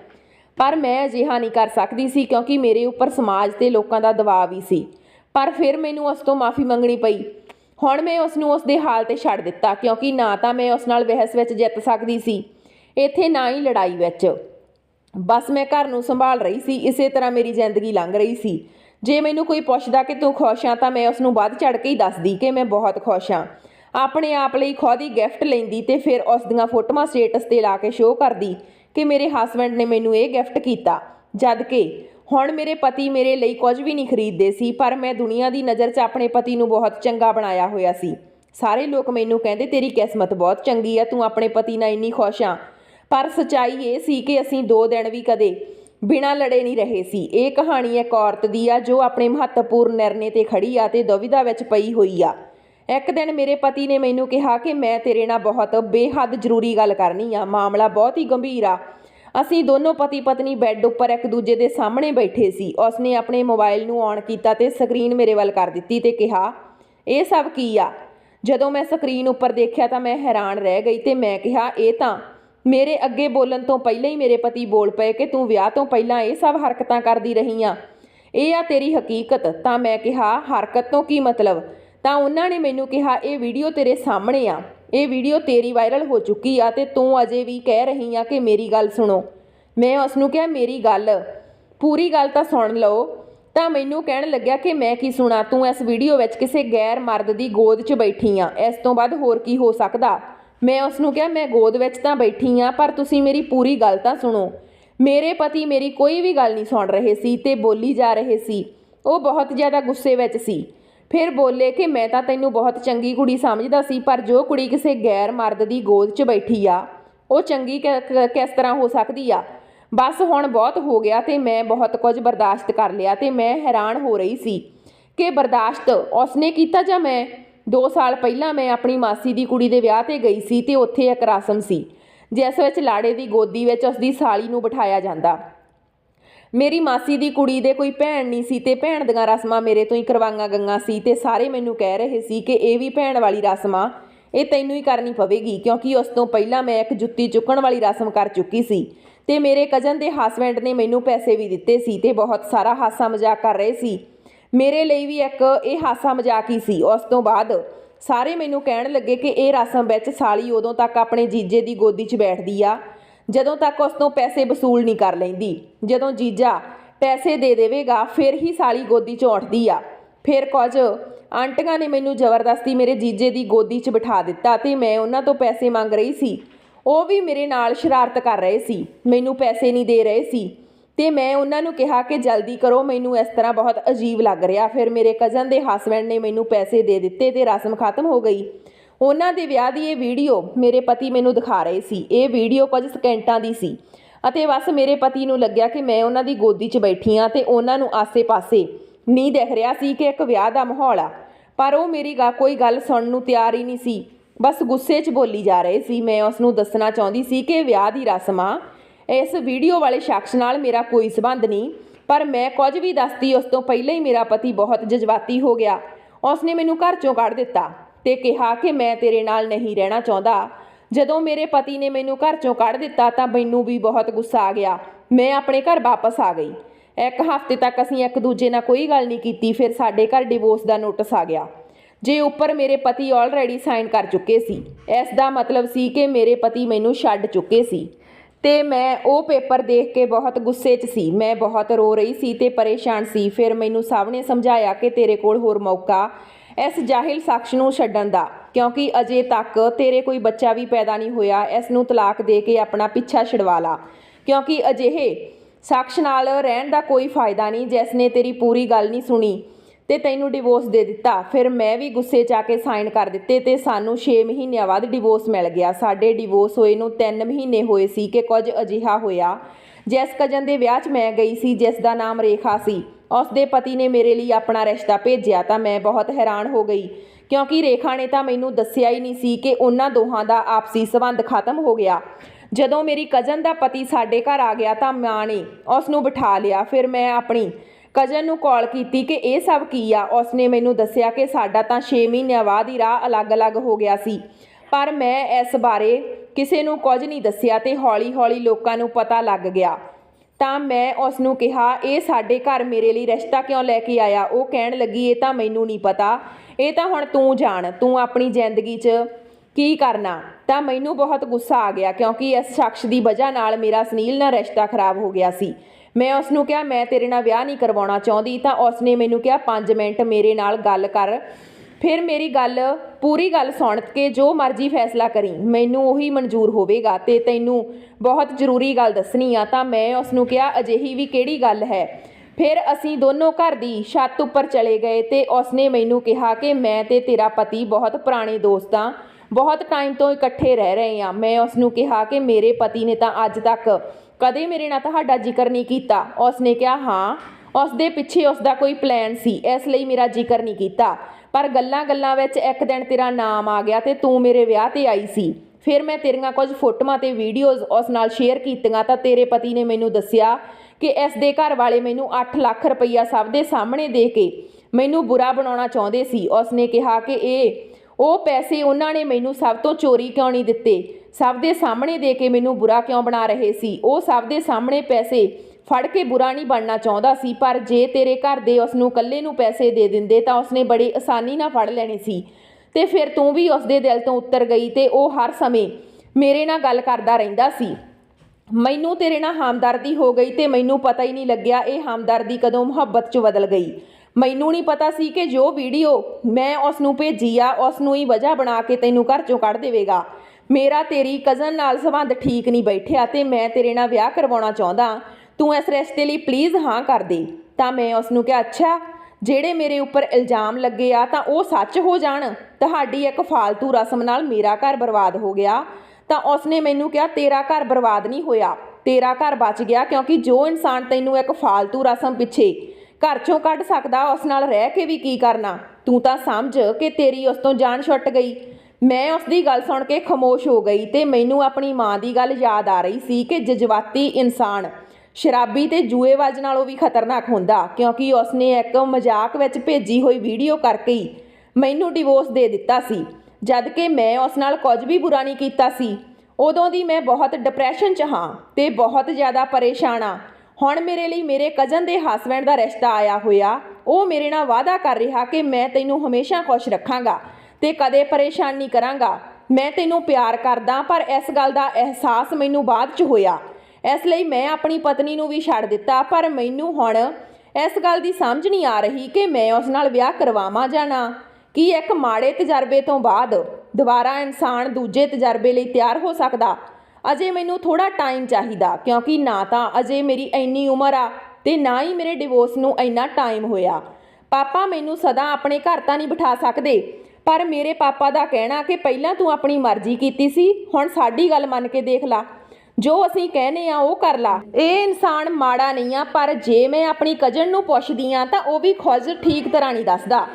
ਪਰ ਮੈਂ ਅਜਿਹਾ ਨਹੀਂ ਕਰ ਸਕਦੀ ਸੀ ਕਿਉਂਕਿ ਮੇਰੇ ਉੱਪਰ ਸਮਾਜ ਤੇ ਲੋਕਾਂ ਦਾ ਦਬਾਅ ਵੀ ਸੀ। ਪਰ ਫਿਰ ਮੈਨੂੰ ਉਸ ਤੋਂ ਮਾਫੀ ਮੰਗਣੀ ਪਈ। ਹੁਣ ਮੈਂ ਉਸ ਨੂੰ ਉਸ ਦੇ ਹਾਲ ਤੇ ਛੱਡ ਦਿੱਤਾ, ਕਿਉਂਕਿ ਨਾ ਤਾਂ ਮੈਂ ਉਸ ਨਾਲ ਬਹਿਸ ਵਿੱਚ ਜਿੱਤ ਸਕਦੀ ਸੀ। ਇੱਥੇ ਨਾ ਹੀ ਲੜਾਈ ਵਿੱਚ। ਬਸ ਮੈਂ ਘਰ ਨੂੰ ਸੰਭਾਲ ਰਹੀ ਸੀ, ਇਸੇ ਤਰ੍ਹਾਂ ਮੇਰੀ ਜ਼ਿੰਦਗੀ ਲੰਘ ਰਹੀ ਸੀ। ਜੇ ਮੈਨੂੰ ਕੋਈ ਪੁੱਛਦਾ ਕਿ ਤੂੰ ਖੁਸ਼ ਆ, ਤਾਂ ਮੈਂ ਉਸ ਨੂੰ ਵੱਧ ਚੜ ਕੇ ਹੀ ਦੱਸਦੀ ਕਿ ਮੈਂ ਬਹੁਤ ਖੁਸ਼ ਆ। ਆਪਣੇ ਆਪ ਲਈ ਖੁਦ ਹੀ ਗਿਫਟ ਲੈਂਦੀ ਤੇ ਫਿਰ ਉਸ ਦੀਆਂ ਫੋਟੋਆਂ ਸਟੇਟਸ ਤੇ ਲਾ ਕੇ ਸ਼ੋਅ ਕਰਦੀ ਕਿ ਮੇਰੇ ਹਸਬੰਡ ਨੇ ਮੈਨੂੰ ਇਹ ਗਿਫਟ ਕੀਤਾ। ਜਦ ਕਿ ਹੁਣ ਮੇਰੇ ਪਤੀ ਮੇਰੇ ਲਈ ਕੁਝ ਵੀ ਨਹੀਂ ਖਰੀਦਦੇ ਸੀ, ਪਰ ਮੈਂ ਦੁਨੀਆ ਦੀ ਨਜ਼ਰ 'ਚ ਆਪਣੇ ਪਤੀ ਨੂੰ ਬਹੁਤ ਚੰਗਾ ਬਣਾਇਆ ਹੋਇਆ ਸੀ। ਸਾਰੇ ਲੋਕ ਮੈਨੂੰ ਕਹਿੰਦੇ, ਤੇਰੀ ਕਿਸਮਤ ਬਹੁਤ ਚੰਗੀ ਆ, ਤੂੰ ਆਪਣੇ ਪਤੀ ਨਾਲ ਇੰਨੀ ਖੁਸ਼ ਆ। ਪਰ ਸਚਾਈ ਇਹ ਸੀ ਕਿ ਅਸੀਂ ਦੋ ਦਿਨ ਵੀ ਕਦੇ ਬਿਨਾਂ ਲੜੇ ਨਹੀਂ ਰਹੇ ਸੀ। ਇਹ ਕਹਾਣੀ ਇੱਕ ਔਰਤ ਦੀ ਆ, ਜੋ ਆਪਣੇ ਮਹੱਤਵਪੂਰਨ ਨਿਰਣੇ ਤੇ ਖੜੀ ਆ ਤੇ ਦੁਵਿਧਾ ਵਿੱਚ ਪਈ ਹੋਈ ਆ। ਇੱਕ ਦਿਨ ਮੇਰੇ ਪਤੀ ਨੇ ਮੈਨੂੰ ਕਿਹਾ ਕਿ ਮੈਂ ਤੇਰੇ ਨਾਲ ਬਹੁਤ ਬੇਹੱਦ ਜ਼ਰੂਰੀ ਗੱਲ ਕਰਨੀ ਆ, ਮਾਮਲਾ ਬਹੁਤ ਹੀ ਗੰਭੀਰ ਆ। ਅਸੀਂ ਦੋਨੋਂ ਪਤੀ ਪਤਨੀ ਬੈੱਡ ਉੱਪਰ ਇੱਕ ਦੂਜੇ ਦੇ ਸਾਹਮਣੇ ਬੈਠੇ ਸੀ। ਉਸਨੇ ਆਪਣੇ ਮੋਬਾਈਲ ਨੂੰ ਔਨ ਕੀਤਾ ਤੇ ਸਕਰੀਨ ਮੇਰੇ ਵੱਲ ਕਰ ਦਿੱਤੀ ਤੇ ਕਿਹਾ, ਇਹ ਸਭ ਕੀ ਆ? ਜਦੋਂ ਮੈਂ ਸਕਰੀਨ ਉੱਪਰ ਦੇਖਿਆ ਤਾਂ ਮੈਂ ਹੈਰਾਨ ਰਹਿ ਗਈ ਤੇ ਮੈਂ ਕਿਹਾ, ਇਹ ਤਾਂ ਮੇਰੇ ਅੱਗੇ ਬੋਲਣ ਤੋਂ ਪਹਿਲਾਂ ਹੀ ਮੇਰੇ ਪਤੀ ਬੋਲ ਪਏ ਕਿ ਤੂੰ ਵਿਆਹ ਤੋਂ ਪਹਿਲਾਂ ਇਹ ਸਭ ਹਰਕਤਾਂ ਕਰਦੀ ਰਹੀ ਆ। ਇਹ ਆ ਤੇਰੀ ਹਕੀਕਤ। ਤਾਂ ਮੈਂ ਕਿਹਾ, ਹਰਕਤ ਤੋਂ ਕੀ ਮਤਲਬ? ਤਾਂ ਉਹਨਾਂ ਨੇ ਮੈਨੂੰ ਕਿਹਾ, ਇਹ ਵੀਡੀਓ ਤੇਰੇ ਸਾਹਮਣੇ ਆ। ਇਹ ਵੀਡੀਓ ਤੇਰੀ ਵਾਇਰਲ ਹੋ ਚੁੱਕੀ ਆ ਤੇ ਤੂੰ ਅਜੇ ਵੀ ਕਹਿ ਰਹੀ ਆ ਕਿ ਮੇਰੀ ਗੱਲ ਸੁਣੋ। ਮੈਂ ਉਸ ਨੂੰ ਕਿਹਾ, ਮੇਰੀ ਗੱਲ, ਪੂਰੀ ਗੱਲ ਤਾਂ ਸੁਣ ਲਓ। ਤਾਂ ਮੈਨੂੰ ਕਹਿਣ ਲੱਗਿਆ ਕਿ ਮੈਂ ਕੀ ਸੁਣਾ? ਤੂੰ ਇਸ ਵੀਡੀਓ ਵਿੱਚ ਕਿਸੇ ਗੈਰ ਮਰਦ ਦੀ ਗੋਦ 'ਚ ਬੈਠੀ ਆ। ਇਸ ਤੋਂ ਬਾਅਦ ਹੋਰ ਕੀ ਹੋ ਸਕਦਾ? ਮੈਂ ਉਸ ਨੂੰ ਕਿਹਾ, ਮੈਂ ਗੋਦ ਵਿੱਚ ਤਾਂ ਬੈਠੀ ਆ, ਪਰ ਤੁਸੀਂ ਮੇਰੀ ਪੂਰੀ ਗੱਲ ਤਾਂ ਸੁਣੋ। ਮੇਰੇ ਪਤੀ ਮੇਰੀ ਕੋਈ ਵੀ ਗੱਲ ਨਹੀਂ ਸੁਣ ਰਹੇ ਸੀ ਤੇ ਬੋਲੀ ਜਾ ਰਹੇ ਸੀ। ਉਹ ਬਹੁਤ ਜ਼ਿਆਦਾ ਗੁੱਸੇ ਵਿੱਚ ਸੀ। ਫਿਰ ਬੋਲੇ ਕਿ ਮੈਂ ਤਾਂ ਤੈਨੂੰ ਬਹੁਤ ਚੰਗੀ ਕੁੜੀ ਸਮਝਦਾ ਸੀ, ਪਰ ਜੋ ਕੁੜੀ ਕਿਸੇ ਗੈਰ ਮਰਦ ਦੀ ਗੋਦ 'ਚ ਬੈਠੀ ਆ, ਉਹ ਚੰਗੀ ਕਿ- ਕਿ- ਕਿਸ ਤਰ੍ਹਾਂ ਹੋ ਸਕਦੀ ਆ? ਬਸ ਹੁਣ ਬਹੁਤ ਹੋ ਗਿਆ ਤੇ ਮੈਂ ਬਹੁਤ ਕੁਝ ਬਰਦਾਸ਼ਤ ਕਰ ਲਿਆ ਤੇ ਮੈਂ ਹੈਰਾਨ ਹੋ ਰਹੀ ਸੀ ਕਿ ਬਰਦਾਸ਼ਤ ਉਸਨੇ ਕੀਤਾ ਜਾਂ ਮੈਂ? 2 ਸਾਲ ਪਹਿਲਾਂ ਮੈਂ ਆਪਣੀ ਮਾਸੀ ਦੀ ਕੁੜੀ ਦੇ ਵਿਆਹ ਤੇ ਗਈ ਸੀ ਤੇ ਉੱਥੇ ਇੱਕ ਰਸਮ ਸੀ, ਜਿਸ ਵਿੱਚ ਲਾੜੇ ਦੀ ਗੋਦੀ ਵਿੱਚ ਉਸ ਦੀ ਸਾਲੀ ਨੂੰ ਬਿਠਾਇਆ ਜਾਂਦਾ। ਮੇਰੀ ਮਾਸੀ ਦੀ ਕੁੜੀ ਦੇ ਕੋਈ ਭੈਣ ਨਹੀਂ ਸੀ ਤੇ ਭੈਣ ਦੀਆਂ ਰਸਮਾਂ ਮੇਰੇ ਤੋਂ ਹੀ ਕਰਵਾਈਆਂ ਗਈਆਂ ਸੀ ਤੇ ਸਾਰੇ ਮੈਨੂੰ ਕਹਿ ਰਹੇ ਸੀ ਕਿ ਇਹ ਵੀ ਭੈਣ ਵਾਲੀ ਰਸਮਾਂ ਇਹ ਤੈਨੂੰ ਹੀ ਕਰਨੀ ਪਵੇਗੀ ਕਿਉਂਕਿ ਉਸ ਤੋਂ ਪਹਿਲਾਂ ਮੈਂ ਇੱਕ ਜੁੱਤੀ ਚੁੱਕਣ ਵਾਲੀ ਰਸਮ ਕਰ ਚੁੱਕੀ ਸੀ ਤੇ ਮੇਰੇ ਕਜ਼ਨ ਦੇ ਹਸਬੈਂਡ ਨੇ ਮੈਨੂੰ ਪੈਸੇ ਵੀ ਦਿੱਤੇ ਸੀ ਤੇ ਬਹੁਤ ਸਾਰਾ ਹਾਸਾ ਮਜ਼ਾਕ ਕਰ ਰਹੇ ਸੀ। ਮੇਰੇ ਲਈ ਵੀ ਇੱਕ ਇਹ ਹਾਸਾ ਮਜ਼ਾਕ ਹੀ ਸੀ। ਉਸ ਤੋਂ ਬਾਅਦ ਸਾਰੇ ਮੈਨੂੰ ਕਹਿਣ ਲੱਗੇ ਕਿ ਇਹ ਰਸਮ ਵਿੱਚ ਸਾਲੀ ਉਦੋਂ ਤੱਕ ਆਪਣੇ ਜੀਜੇ ਦੀ ਗੋਦੀ 'ਚ ਬੈਠਦੀ ਆ। ਜਦੋਂ ਤੱਕ ਉਸ ਤੋਂ ਪੈਸੇ ਵਸੂਲ ਨਹੀਂ ਕਰ ਲੈਂਦੀ, ਜਦੋਂ ਜੀਜਾ ਪੈਸੇ ਦੇ ਦੇਵੇਗਾ, ਫਿਰ ਹੀ ਸਾਲੀ ਗੋਦੀ 'ਚ ਉੱਠਦੀ ਆ। ਫਿਰ ਕੁਝ ਆਂਟੀਆਂ ਨੇ ਮੈਨੂੰ ਜ਼ਬਰਦਸਤੀ ਮੇਰੇ ਜੀਜੇ ਦੀ ਗੋਦੀ 'ਚ ਬਿਠਾ ਦਿੱਤਾ ਤੇ ਮੈਂ ਉਹਨਾਂ ਤੋਂ ਪੈਸੇ ਮੰਗ ਰਹੀ ਸੀ। ਉਹ ਵੀ ਮੇਰੇ ਨਾਲ ਸ਼ਰਾਰਤ ਕਰ ਰਹੇ ਸੀ, ਮੈਨੂੰ ਪੈਸੇ ਨਹੀਂ ਦੇ ਰਹੇ ਸੀ। ਤੇ ਮੈਂ ਉਹਨਾਂ ਨੂੰ ਕਿਹਾ ਕਿ ਜਲਦੀ ਕਰੋ, ਮੈਨੂੰ ਇਸ ਤਰ੍ਹਾਂ ਬਹੁਤ ਅਜੀਬ ਲੱਗ ਰਿਹਾ। ਫਿਰ ਮੇਰੇ ਕਜ਼ਨ ਦੇ ਹਸਬੈਂਡ ਨੇ ਮੈਨੂੰ ਪੈਸੇ ਦੇ ਦਿੱਤੇ ਤੇ ਰਸਮ ਖਤਮ ਹੋ ਗਈ। ਉਹਨਾਂ ਦੇ ਵਿਆਹ ਦੀ ਇਹ ਵੀਡੀਓ ਮੇਰੇ ਪਤੀ ਮੈਨੂੰ ਦਿਖਾ ਰਹੇ ਸੀ। ਇਹ ਵੀਡੀਓ ਕੁਝ ਸਕਿੰਟਾਂ ਦੀ ਸੀ ਅਤੇ ਬਸ ਮੇਰੇ ਪਤੀ ਨੂੰ ਲੱਗਿਆ ਕਿ ਮੈਂ ਉਹਨਾਂ ਦੀ ਗੋਦੀ 'ਚ ਬੈਠੀ ਆ ਤੇ ਉਹਨਾਂ ਨੂੰ ਆਸੇ-ਪਾਸੇ ਨਹੀਂ ਦਿਖ ਰਿਹਾ ਸੀ ਕਿ ਇੱਕ ਵਿਆਹ ਦਾ ਮਾਹੌਲ ਆ। ਪਰ ਉਹ ਮੇਰੀ ਗਾ, ਕੋਈ ਗੱਲ ਸੁਣਨ ਨੂੰ ਤਿਆਰ ਹੀ ਨਹੀਂ ਸੀ। ਬਸ ਗੁੱਸੇ 'ਚ ਬੋਲੀ ਜਾ ਰਹੇ ਸੀ। ਮੈਂ ਉਸ ਨੂੰ ਦੱਸਣਾ ਚਾਹੁੰਦੀ ਸੀ ਕਿ ਵਿਆਹ ਦੀ ਰਸਮ ਆ। ਇਸ ਵੀਡੀਓ ਵਾਲੇ ਸ਼ਖਸ ਨਾਲ ਮੇਰਾ ਕੋਈ ਸਬੰਧ ਨਹੀਂ। ਪਰ ਮੈਂ ਕੁਝ ਵੀ ਦੱਸਦੀ ਉਸ ਤੋਂ ਪਹਿਲਾਂ ਹੀ ਮੇਰਾ ਪਤੀ ਬਹੁਤ ਜਜ਼ਬਾਤੀ ਹੋ ਗਿਆ। ਉਸ ਨੇ ਮੈਨੂੰ ਘਰ ਚੋਂ ਕੱਢ ਦਿੱਤਾ। ਤੇ ਕਿਹਾ ਕਿ ਮੈਂ ਤੇਰੇ ਨਾਲ ਨਹੀਂ ਰਹਿਣਾ ਚਾਹੁੰਦਾ। ਜਦੋਂ ਮੇਰੇ ਪਤੀ ਨੇ ਮੈਨੂੰ ਘਰ ਚੋਂ ਕੱਢ ਦਿੱਤਾ ਤਾਂ ਮੈਨੂੰ ਵੀ ਬਹੁਤ ਗੁੱਸਾ ਆ ਗਿਆ। ਮੈਂ ਆਪਣੇ ਘਰ ਵਾਪਸ ਆ ਗਈ। ਇੱਕ ਹਫ਼ਤੇ ਤੱਕ ਅਸੀਂ ਇੱਕ ਦੂਜੇ ਨਾਲ ਕੋਈ ਗੱਲ ਨਹੀਂ ਕੀਤੀ, ਫਿਰ ਸਾਡੇ ਘਰ ਡਿਵੋਰਸ ਦਾ ਨੋਟਿਸ ਆ ਗਿਆ। ਜੇ ਉੱਪਰ ਮੇਰੇ ਪਤੀ ਆਲਰੇਡੀ ਸਾਈਨ ਕਰ ਚੁੱਕੇ ਸੀ, ਇਸ ਦਾ ਮਤਲਬ ਸੀ ਕਿ ਮੇਰੇ ਪਤੀ ਮੈਨੂੰ ਛੱਡ ਚੁੱਕੇ ਸੀ। ਤੇ ਮੈਂ ਉਹ ਪੇਪਰ ਦੇਖ ਕੇ ਬਹੁਤ ਗੁੱਸੇ 'ਚ ਸੀ। ਮੈਂ ਬਹੁਤ ਰੋ ਰਹੀ ਸੀ ਤੇ ਪਰੇਸ਼ਾਨ ਸੀ। ਫਿਰ ਮੈਨੂੰ ਸਭ ਨੇ ਸਮਝਾਇਆ ਕਿ ਤੇਰੇ ਕੋਲ ਹੋਰ ਮੌਕਾ ਇਸ ਜਾਹਿਲ ਸ਼ਖਸ ਨੂੰ ਛੱਡਣ ਦਾ, ਕਿਉਂਕਿ ਅਜੇ ਤੱਕ ਤੇਰੇ ਕੋਈ ਬੱਚਾ ਵੀ ਪੈਦਾ ਨਹੀਂ ਹੋਇਆ, ਇਸ ਨੂੰ ਤਲਾਕ ਦੇ ਕੇ ਆਪਣਾ ਪਿੱਛਾ ਛਡਵਾ ਲਾ। ਕਿਉਂਕਿ ਅਜਿਹੇ ਸ਼ਖਸ ਨਾਲ ਰਹਿਣ ਦਾ ਕੋਈ ਫਾਇਦਾ ਨਹੀਂ, ਜਿਸ ਨੇ ਤੇਰੀ ਪੂਰੀ ਗੱਲ ਨਹੀਂ ਸੁਣੀ ਤੇ ਤੈਨੂੰ ਡਿਵੋਰਸ ਦੇ ਦਿੱਤਾ। ਫਿਰ ਮੈਂ ਵੀ ਗੁੱਸੇ 'ਚ ਆ ਕੇ ਸਾਈਨ ਕਰ ਦਿੱਤੇ ਤੇ ਸਾਨੂੰ 6 ਮਹੀਨਿਆਂ ਬਾਅਦ ਡਿਵੋਰਸ ਮਿਲ ਗਿਆ। ਸਾਡੇ ਡਿਵੋਰਸ ਹੋਏ ਨੂੰ 3 ਮਹੀਨੇ ਹੋਏ ਸੀ ਕਿ ਕੁਝ ਅਜਿਹਾ ਹੋਇਆ। ਜੈਸ ਕਜਨ ਦੇ ਵਿਆਹ 'ਚ ਮੈਂ ਗਈ ਸੀ, ਜਿਸ ਦਾ ਨਾਮ ਰੇਖਾ ਸੀ। ਉਸ ਦੇ ਪਤੀ ਨੇ ਮੇਰੇ ਲਈ ਆਪਣਾ ਰਿਸ਼ਤਾ ਭੇਜਿਆ ਤਾਂ ਮੈਂ ਬਹੁਤ ਹੈਰਾਨ ਹੋ ਗਈ। ਕਿਉਂਕਿ ਰੇਖਾ ਨੇ ਤਾਂ ਮੈਨੂੰ ਦੱਸਿਆ ਹੀ ਨਹੀਂ ਸੀ ਕਿ ਉਹਨਾਂ ਦੋਹਾਂ ਦਾ ਆਪਸੀ ਸਬੰਧ ਖਤਮ ਹੋ ਗਿਆ। ਜਦੋਂ ਮੇਰੀ ਕਜ਼ਨ ਦਾ ਪਤੀ ਸਾਡੇ ਘਰ ਆ ਗਿਆ ਤਾਂ ਮਾਂ ਨੇ ਉਸ ਨੂੰ ਬਿਠਾ ਲਿਆ। ਫਿਰ ਮੈਂ ਆਪਣੀ ਕਜ਼ਨ ਨੂੰ ਕਾਲ ਕੀਤੀ ਕਿ ਇਹ ਸਭ ਕੀ ਆ? ਉਸ ਨੇ ਮੈਨੂੰ ਦੱਸਿਆ ਕਿ ਸਾਡਾ ਤਾਂ 6 ਮਹੀਨਿਆਂ ਬਾਅਦ ਹੀ ਰਾਹ ਅਲੱਗ-ਅਲੱਗ ਹੋ ਗਿਆ ਸੀ। ਪਰ ਮੈਂ ਇਸ ਬਾਰੇ ਕਿਸੇ ਨੂੰ ਕੁਝ ਨਹੀਂ ਦੱਸਿਆ ਤੇ ਹੌਲੀ-ਹੌਲੀ ਲੋਕਾਂ ਨੂੰ ਪਤਾ ਲੱਗ ਗਿਆ। ਤਾਂ ਮੈਂ ਉਸ ਨੂੰ ਕਿਹਾ, ਇਹ ਸਾਡੇ ਘਰ ਮੇਰੇ ਲਈ ਰਿਸ਼ਤਾ ਕਿਉਂ ਲੈ ਕੇ ਆਇਆ? ਉਹ ਕਹਿਣ ਲੱਗੀ, ਇਹ ਤਾਂ ਮੈਨੂੰ ਨਹੀਂ ਪਤਾ। ਇਹ ਤਾਂ ਹੁਣ ਤੂੰ ਜਾਣ, ਤੂੰ ਆਪਣੀ ਜ਼ਿੰਦਗੀ 'ਚ ਕੀ ਕਰਨਾ? ਤਾਂ ਮੈਨੂੰ ਬਹੁਤ ਗੁੱਸਾ ਆ ਗਿਆ, ਕਿਉਂਕਿ ਇਸ ਸ਼ਖਸ ਦੀ ਵਜ੍ਹਾ ਨਾਲ ਮੇਰਾ ਸੁਨੀਲ ਨਾਲ ਰਿਸ਼ਤਾ ਖਰਾਬ ਹੋ ਗਿਆ ਸੀ। ਮੈਂ ਉਸ ਨੂੰ ਕਿਹਾ, ਮੈਂ ਤੇਰੇ ਨਾਲ ਵਿਆਹ ਨਹੀਂ ਕਰਵਾਉਣਾ ਚਾਹੁੰਦੀ। ਤਾਂ ਉਸ ਨੇ ਮੈਨੂੰ ਕਿਹਾ 5 ਮਿੰਟ ਮੇਰੇ ਨਾਲ ਗੱਲ ਕਰ। ਫਿਰ ਮੇਰੀ ਗੱਲ, ਪੂਰੀ ਗੱਲ ਸੁਣ ਕੇ ਜੋ ਮਰਜ਼ੀ ਫੈਸਲਾ ਕਰੀ, ਮੈਨੂੰ ਉਹੀ ਮਨਜ਼ੂਰ ਹੋਵੇਗਾ ਤੇ ਤੈਨੂੰ ਬਹੁਤ ਜ਼ਰੂਰੀ ਗੱਲ ਦੱਸਣੀ ਆ, ਤਾਂ ਮੈਂ ਉਸ ਨੂੰ ਕਿਹਾ, ਅਜਿਹੀ ਵੀ ਕਿਹੜੀ ਗੱਲ ਹੈ? ਫਿਰ ਅਸੀਂ ਦੋਨੋਂ ਘਰ ਦੀ ਛੱਤ ਉੱਪਰ ਚਲੇ ਗਏ ਤੇ ਉਸਨੇ ਮੈਨੂੰ ਕਿਹਾ ਕਿ ਮੈਂ ਤੇ ਤੇਰਾ ਪਤੀ ਬਹੁਤ ਪੁਰਾਣੇ ਦੋਸਤ ਹਾਂ ਬਹੁਤ ਟਾਈਮ ਤੋਂ ਇਕੱਠੇ ਰਹਿ ਰਹੇ ਹਾਂ ਮੈਂ ਉਸ ਨੂੰ ਕਿਹਾ ਕਿ ਮੇਰੇ ਪਤੀ ਨੇ ਤਾਂ ਅੱਜ ਤੱਕ ਕਦੇ ਮੇਰੇ ਨਾਲ ਤੁਹਾਡਾ ਜ਼ਿਕਰ ਨਹੀਂ ਕੀਤਾ। ਉਸਨੇ ਕਿਹਾ, ਹਾਂ ਉਸ ਦੇ ਪਿੱਛੇ ਉਸ ਦਾ ਕੋਈ ਪਲਾਨ ਸੀ, ਇਸ ਲਈ ਮੇਰਾ ਜ਼ਿਕਰ ਨਹੀਂ ਕੀਤਾ। ਪਰ ਗੱਲਾਂ-ਗੱਲਾਂ ਵਿੱਚ ਇੱਕ ਦਿਨ ਤੇਰਾ ਨਾਮ ਆ ਗਿਆ ਤੇ ਤੂੰ ਮੇਰੇ ਵਿਆਹ ਤੇ ਆਈ ਸੀ। ਫਿਰ ਮੈਂ ਤੇਰੀਆਂ ਕੁਝ ਫੋਟੋਆਂ ਤੇ ਵੀਡੀਓਜ਼ ਉਸ ਨਾਲ ਸ਼ੇਅਰ ਕੀਤੀਆਂ ਤਾਂ ਤੇਰੇ ਪਤੀ ਨੇ ਮੈਨੂੰ ਦੱਸਿਆ ਕਿ ਇਸ ਦੇ ਘਰ ਵਾਲੇ ਮੈਨੂੰ 8 ਲੱਖ ਰੁਪਈਆ ਸਭ ਦੇ ਸਾਹਮਣੇ ਦੇ ਕੇ ਮੈਨੂੰ ਬੁਰਾ ਬਣਾਉਣਾ ਚਾਹੁੰਦੇ ਸੀ। ਉਸ ਨੇ ਕਿਹਾ ਕਿ ਇਹ, ਉਹ ਪੈਸੇ ਉਹਨਾਂ ਨੇ ਮੈਨੂੰ ਸਭ ਤੋਂ ਚੋਰੀ ਕਿਉਂ ਨਹੀਂ ਦਿੱਤੇ? ਸਭ ਦੇ ਸਾਹਮਣੇ ਦੇ ਕੇ ਮੈਨੂੰ ਬੁਰਾ ਕਿਉਂ ਬਣਾ ਰਹੇ ਸੀ? ਉਹ ਸਭ ਦੇ ਸਾਹਮਣੇ ਪੈਸੇ ਫੜ ਕੇ ਬੁਰਾ ਨਹੀਂ ਬਣਨਾ ਚਾਹੁੰਦਾ ਸੀ, ਪਰ ਜੇ ਤੇਰੇ ਘਰ ਦੇ ਉਸ ਨੂੰ ਇਕੱਲੇ ਨੂੰ ਪੈਸੇ ਦੇ ਦਿੰਦੇ ਤਾਂ ਉਸਨੇ ਬੜੀ ਆਸਾਨੀ ਨਾਲ ਫੜ ਲੈਣੇ ਸੀ। ਤੇ ਫਿਰ ਤੂੰ ਵੀ ਉਸ ਦੇ ਦਿਲ ਤੋਂ ਉੱਤਰ ਗਈ ਤੇ ਉਹ ਹਰ ਸਮੇਂ ਮੇਰੇ ਨਾਲ ਗੱਲ ਕਰਦਾ ਰਹਿੰਦਾ ਸੀ। ਮੈਨੂੰ ਤੇਰੇ ਨਾਲ ਹਮਦਰਦੀ ਹੋ ਗਈ ਤੇ ਮੈਨੂੰ ਪਤਾ ਹੀ ਨਹੀਂ ਲੱਗਿਆ ਇਹ ਹਮਦਰਦੀ ਕਦੋਂ ਮੁਹੱਬਤ 'ਚ ਬਦਲ ਗਈ। ਮੈਨੂੰ ਨਹੀਂ ਪਤਾ ਸੀ ਕਿ ਜੋ ਵੀਡੀਓ ਮੈਂ ਉਸ ਨੂੰ ਭੇਜੀ ਆ ਉਸ ਨੂੰ ਹੀ ਵਜ੍ਹਾ ਬਣਾ ਕੇ ਤੈਨੂੰ ਘਰ ਚੋਂ ਕੱਢ ਦੇਵੇਗਾ। ਮੇਰਾ ਤੇਰੀ ਕਜ਼ਨ ਨਾਲ ਸੰਬੰਧ ਠੀਕ ਨਹੀਂ ਬੈਠਿਆ ਤੇ ਮੈਂ ਤੇਰੇ ਨਾਲ ਵਿਆਹ ਕਰਵਾਉਣਾ ਚਾਹੁੰਦਾ। ਤੂੰ ਇਸ ਰਿਸ਼ਤੇ ਲਈ ਪਲੀਜ਼ ਹਾਂ ਕਰ ਦੇ। ਤਾਂ ਮੈਂ ਉਸ ਨੂੰ ਕਿਹਾ, ਅੱਛਾ, ਜਿਹੜੇ ਮੇਰੇ ਉੱਪਰ ਇਲਜ਼ਾਮ ਲੱਗੇ ਆ, ਤਾਂ ਉਹ ਸੱਚ ਹੋ ਜਾਣ। ਤੁਹਾਡੀ ਇੱਕ ਫਾਲਤੂ ਰਸਮ ਨਾਲ ਮੇਰਾ ਘਰ ਬਰਬਾਦ ਹੋ ਗਿਆ। ਤਾਂ ਉਸਨੇ ਮੈਨੂੰ ਕਿਹਾ, ਤੇਰਾ ਘਰ ਬਰਬਾਦ ਨਹੀਂ ਹੋਇਆ। ਤੇਰਾ ਘਰ ਬਚ ਗਿਆ ਕਿਉਂਕਿ ਜੋ ਇਨਸਾਨ ਤੈਨੂੰ ਇੱਕ ਫਾਲਤੂ ਰਸਮ ਪਿੱਛੇ ਘਰ ਚੋਂ ਕੱਢ ਸਕਦਾ, ਉਸ ਨਾਲ ਰਹਿ ਕੇ ਵੀ ਕੀ ਕਰਨਾ? ਤੂੰ ਤਾਂ ਸਮਝ ਕਿ ਤੇਰੀ ਉਸ ਤੋਂ ਜਾਨ ਛੁੱਟ ਗਈ। ਮੈਂ ਉਸ ਦੀ ਗੱਲ ਸੁਣ ਕੇ ਖਮੋਸ਼ ਹੋ ਗਈ ਤੇ ਮੈਨੂੰ ਆਪਣੀ ਮਾਂ ਦੀ ਗੱਲ ਯਾਦ ਆ ਰਹੀ ਸੀ ਕਿ ਜਜ਼ਬਾਤੀ ਇਨਸਾਨ ਸ਼ਰਾਬੀ ਤੇ ਜੂਏਬਾਜ਼ ਨਾਲੋਂ ਵੀ ਖਤਰਨਾਕ ਹੁੰਦਾ, ਕਿਉਂਕਿ ਉਸਨੇ ਇੱਕ ਮਜ਼ਾਕ ਵਿੱਚ ਭੇਜੀ ਹੋਈ ਵੀਡੀਓ ਕਰਕੇ ਹੀ ਮੈਨੂੰ ਡਿਵੋਰਸ ਦੇ ਦਿੱਤਾ ਸੀ। ਜਦ ਕਿ ਮੈਂ ਉਸ ਨਾਲ ਕੁਝ ਵੀ ਬੁਰਾ ਨਹੀਂ ਕੀਤਾ ਸੀ। ਉਦੋਂ ਦੀ ਮੈਂ ਬਹੁਤ ਡਿਪਰੈਸ਼ਨ 'ਚ ਹਾਂ ਤੇ ਬਹੁਤ ਜ਼ਿਆਦਾ ਪਰੇਸ਼ਾਨ ਹਾਂ। ਹੁਣ ਮੇਰੇ ਲਈ ਮੇਰੇ ਕਜ਼ਨ ਦੇ ਹਸਬੈਂਡ ਦਾ ਰਿਸ਼ਤਾ ਆਇਆ ਹੋਇਆ, ਉਹ ਮੇਰੇ ਨਾਲ ਵਾਅਦਾ ਕਰ ਰਿਹਾ ਕਿ ਮੈਂ ਤੈਨੂੰ ਹਮੇਸ਼ਾ ਖੁਸ਼ ਰੱਖਾਂਗਾ ਤੇ ਕਦੇ ਪਰੇਸ਼ਾਨ ਨਹੀਂ ਕਰਾਂਗਾ। ਮੈਂ ਤੈਨੂੰ ਪਿਆਰ ਕਰਦਾ, ਪਰ ਇਸ ਗੱਲ ਦਾ ਅਹਿਸਾਸ ਮੈਨੂੰ ਬਾਅਦ 'ਚ ਹੋਇਆ। ਇਸ ਲਈ ਮੈਂ ਆਪਣੀ ਪਤਨੀ ਨੂੰ ਵੀ ਛੱਡ ਦਿੱਤਾ, ਪਰ ਮੈਨੂੰ ਹੁਣ ਇਸ ਗੱਲ ਦੀ ਸਮਝ ਨਹੀਂ ਆ ਰਹੀ ਕਿ ਮੈਂ ਉਸ ਨਾਲ ਵਿਆਹ ਕਰਵਾਵਾਂ ਜਾਂ ਨਾ। ਕੀ ਇੱਕ ਮਾੜੇ ਤਜਰਬੇ ਤੋਂ ਬਾਅਦ ਦੁਬਾਰਾ ਇਨਸਾਨ ਦੂਜੇ ਤਜਰਬੇ ਲਈ ਤਿਆਰ ਹੋ ਸਕਦਾ? ਅਜੇ ਮੈਨੂੰ ਥੋੜਾ ਟਾਈਮ ਚਾਹੀਦਾ, ਕਿਉਂਕਿ ਨਾ ਤਾਂ ਅਜੇ ਮੇਰੀ ਇੰਨੀ ਉਮਰ ਆ ਤੇ ਨਾ ਹੀ ਮੇਰੇ ਡਿਵੋਰਸ ਨੂੰ ਇੰਨਾ ਟਾਈਮ ਹੋਇਆ। ਪਾਪਾ ਮੈਨੂੰ ਸਦਾ ਆਪਣੇ ਘਰ ਤਾਂ ਨਹੀਂ ਬਿਠਾ ਸਕਦੇ, ਪਰ ਮੇਰੇ ਪਾਪਾ ਦਾ ਕਹਿਣਾ ਕਿ ਪਹਿਲਾਂ ਤੂੰ ਆਪਣੀ ਮਰਜ਼ੀ ਕੀਤੀ ਸੀ, ਹੁਣ ਸਾਡੀ ਗੱਲ ਮੰਨ ਕੇ ਦੇਖ ਲਾ। ਜੋ ਅਸੀਂ ਕਹਿੰਦੇ ਆ ਉਹ ਕਰ ਲਾ। ਇਹ ਇਨਸਾਨ ਮਾੜਾ ਨਹੀਂ ਆ, ਪਰ ਜੇ ਮੈਂ ਆਪਣੀ ਕਜ਼ਨ ਨੂੰ ਪੁੱਛਦੀ ਆ ਤਾਂ ਉਹ ਵੀ ਖੁਦ ਠੀਕ ਤਰ੍ਹਾਂ ਨਹੀਂ ਦੱਸਦਾ।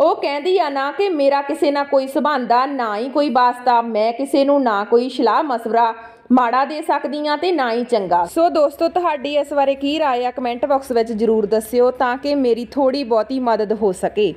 ਉਹ ਕਹਿੰਦੀ ਆ ਨਾ ਕਿ ਮੇਰਾ ਕਿਸੇ ਨਾਲ ਕੋਈ ਸਬੰਧ ਨਾ ਹੀ ਕੋਈ ਵਾਸਤਾ। ਮੈਂ ਕਿਸੇ ਨੂੰ ਨਾ ਕੋਈ ਸਲਾਹ ਮਸ਼ਵਰਾ। ਮਾੜਾ ਦੇ ਸਕਦੀ ਆ ਤੇ ਨਾ ਹੀ ਚੰਗਾ। ਸੋ ਦੋਸਤੋ, ਤੁਹਾਡੀ ਇਸ ਬਾਰੇ ਕੀ ਰਾਏ ਆ? ਕਮੈਂਟ ਬਾਕਸ ਵਿੱਚ ਜਰੂਰ ਦੱਸਿਓ ਤਾਂ ਕਿ ਮੇਰੀ ਥੋੜੀ ਬਹੁਤੀ ਮਦਦ ਹੋ ਸਕੇ।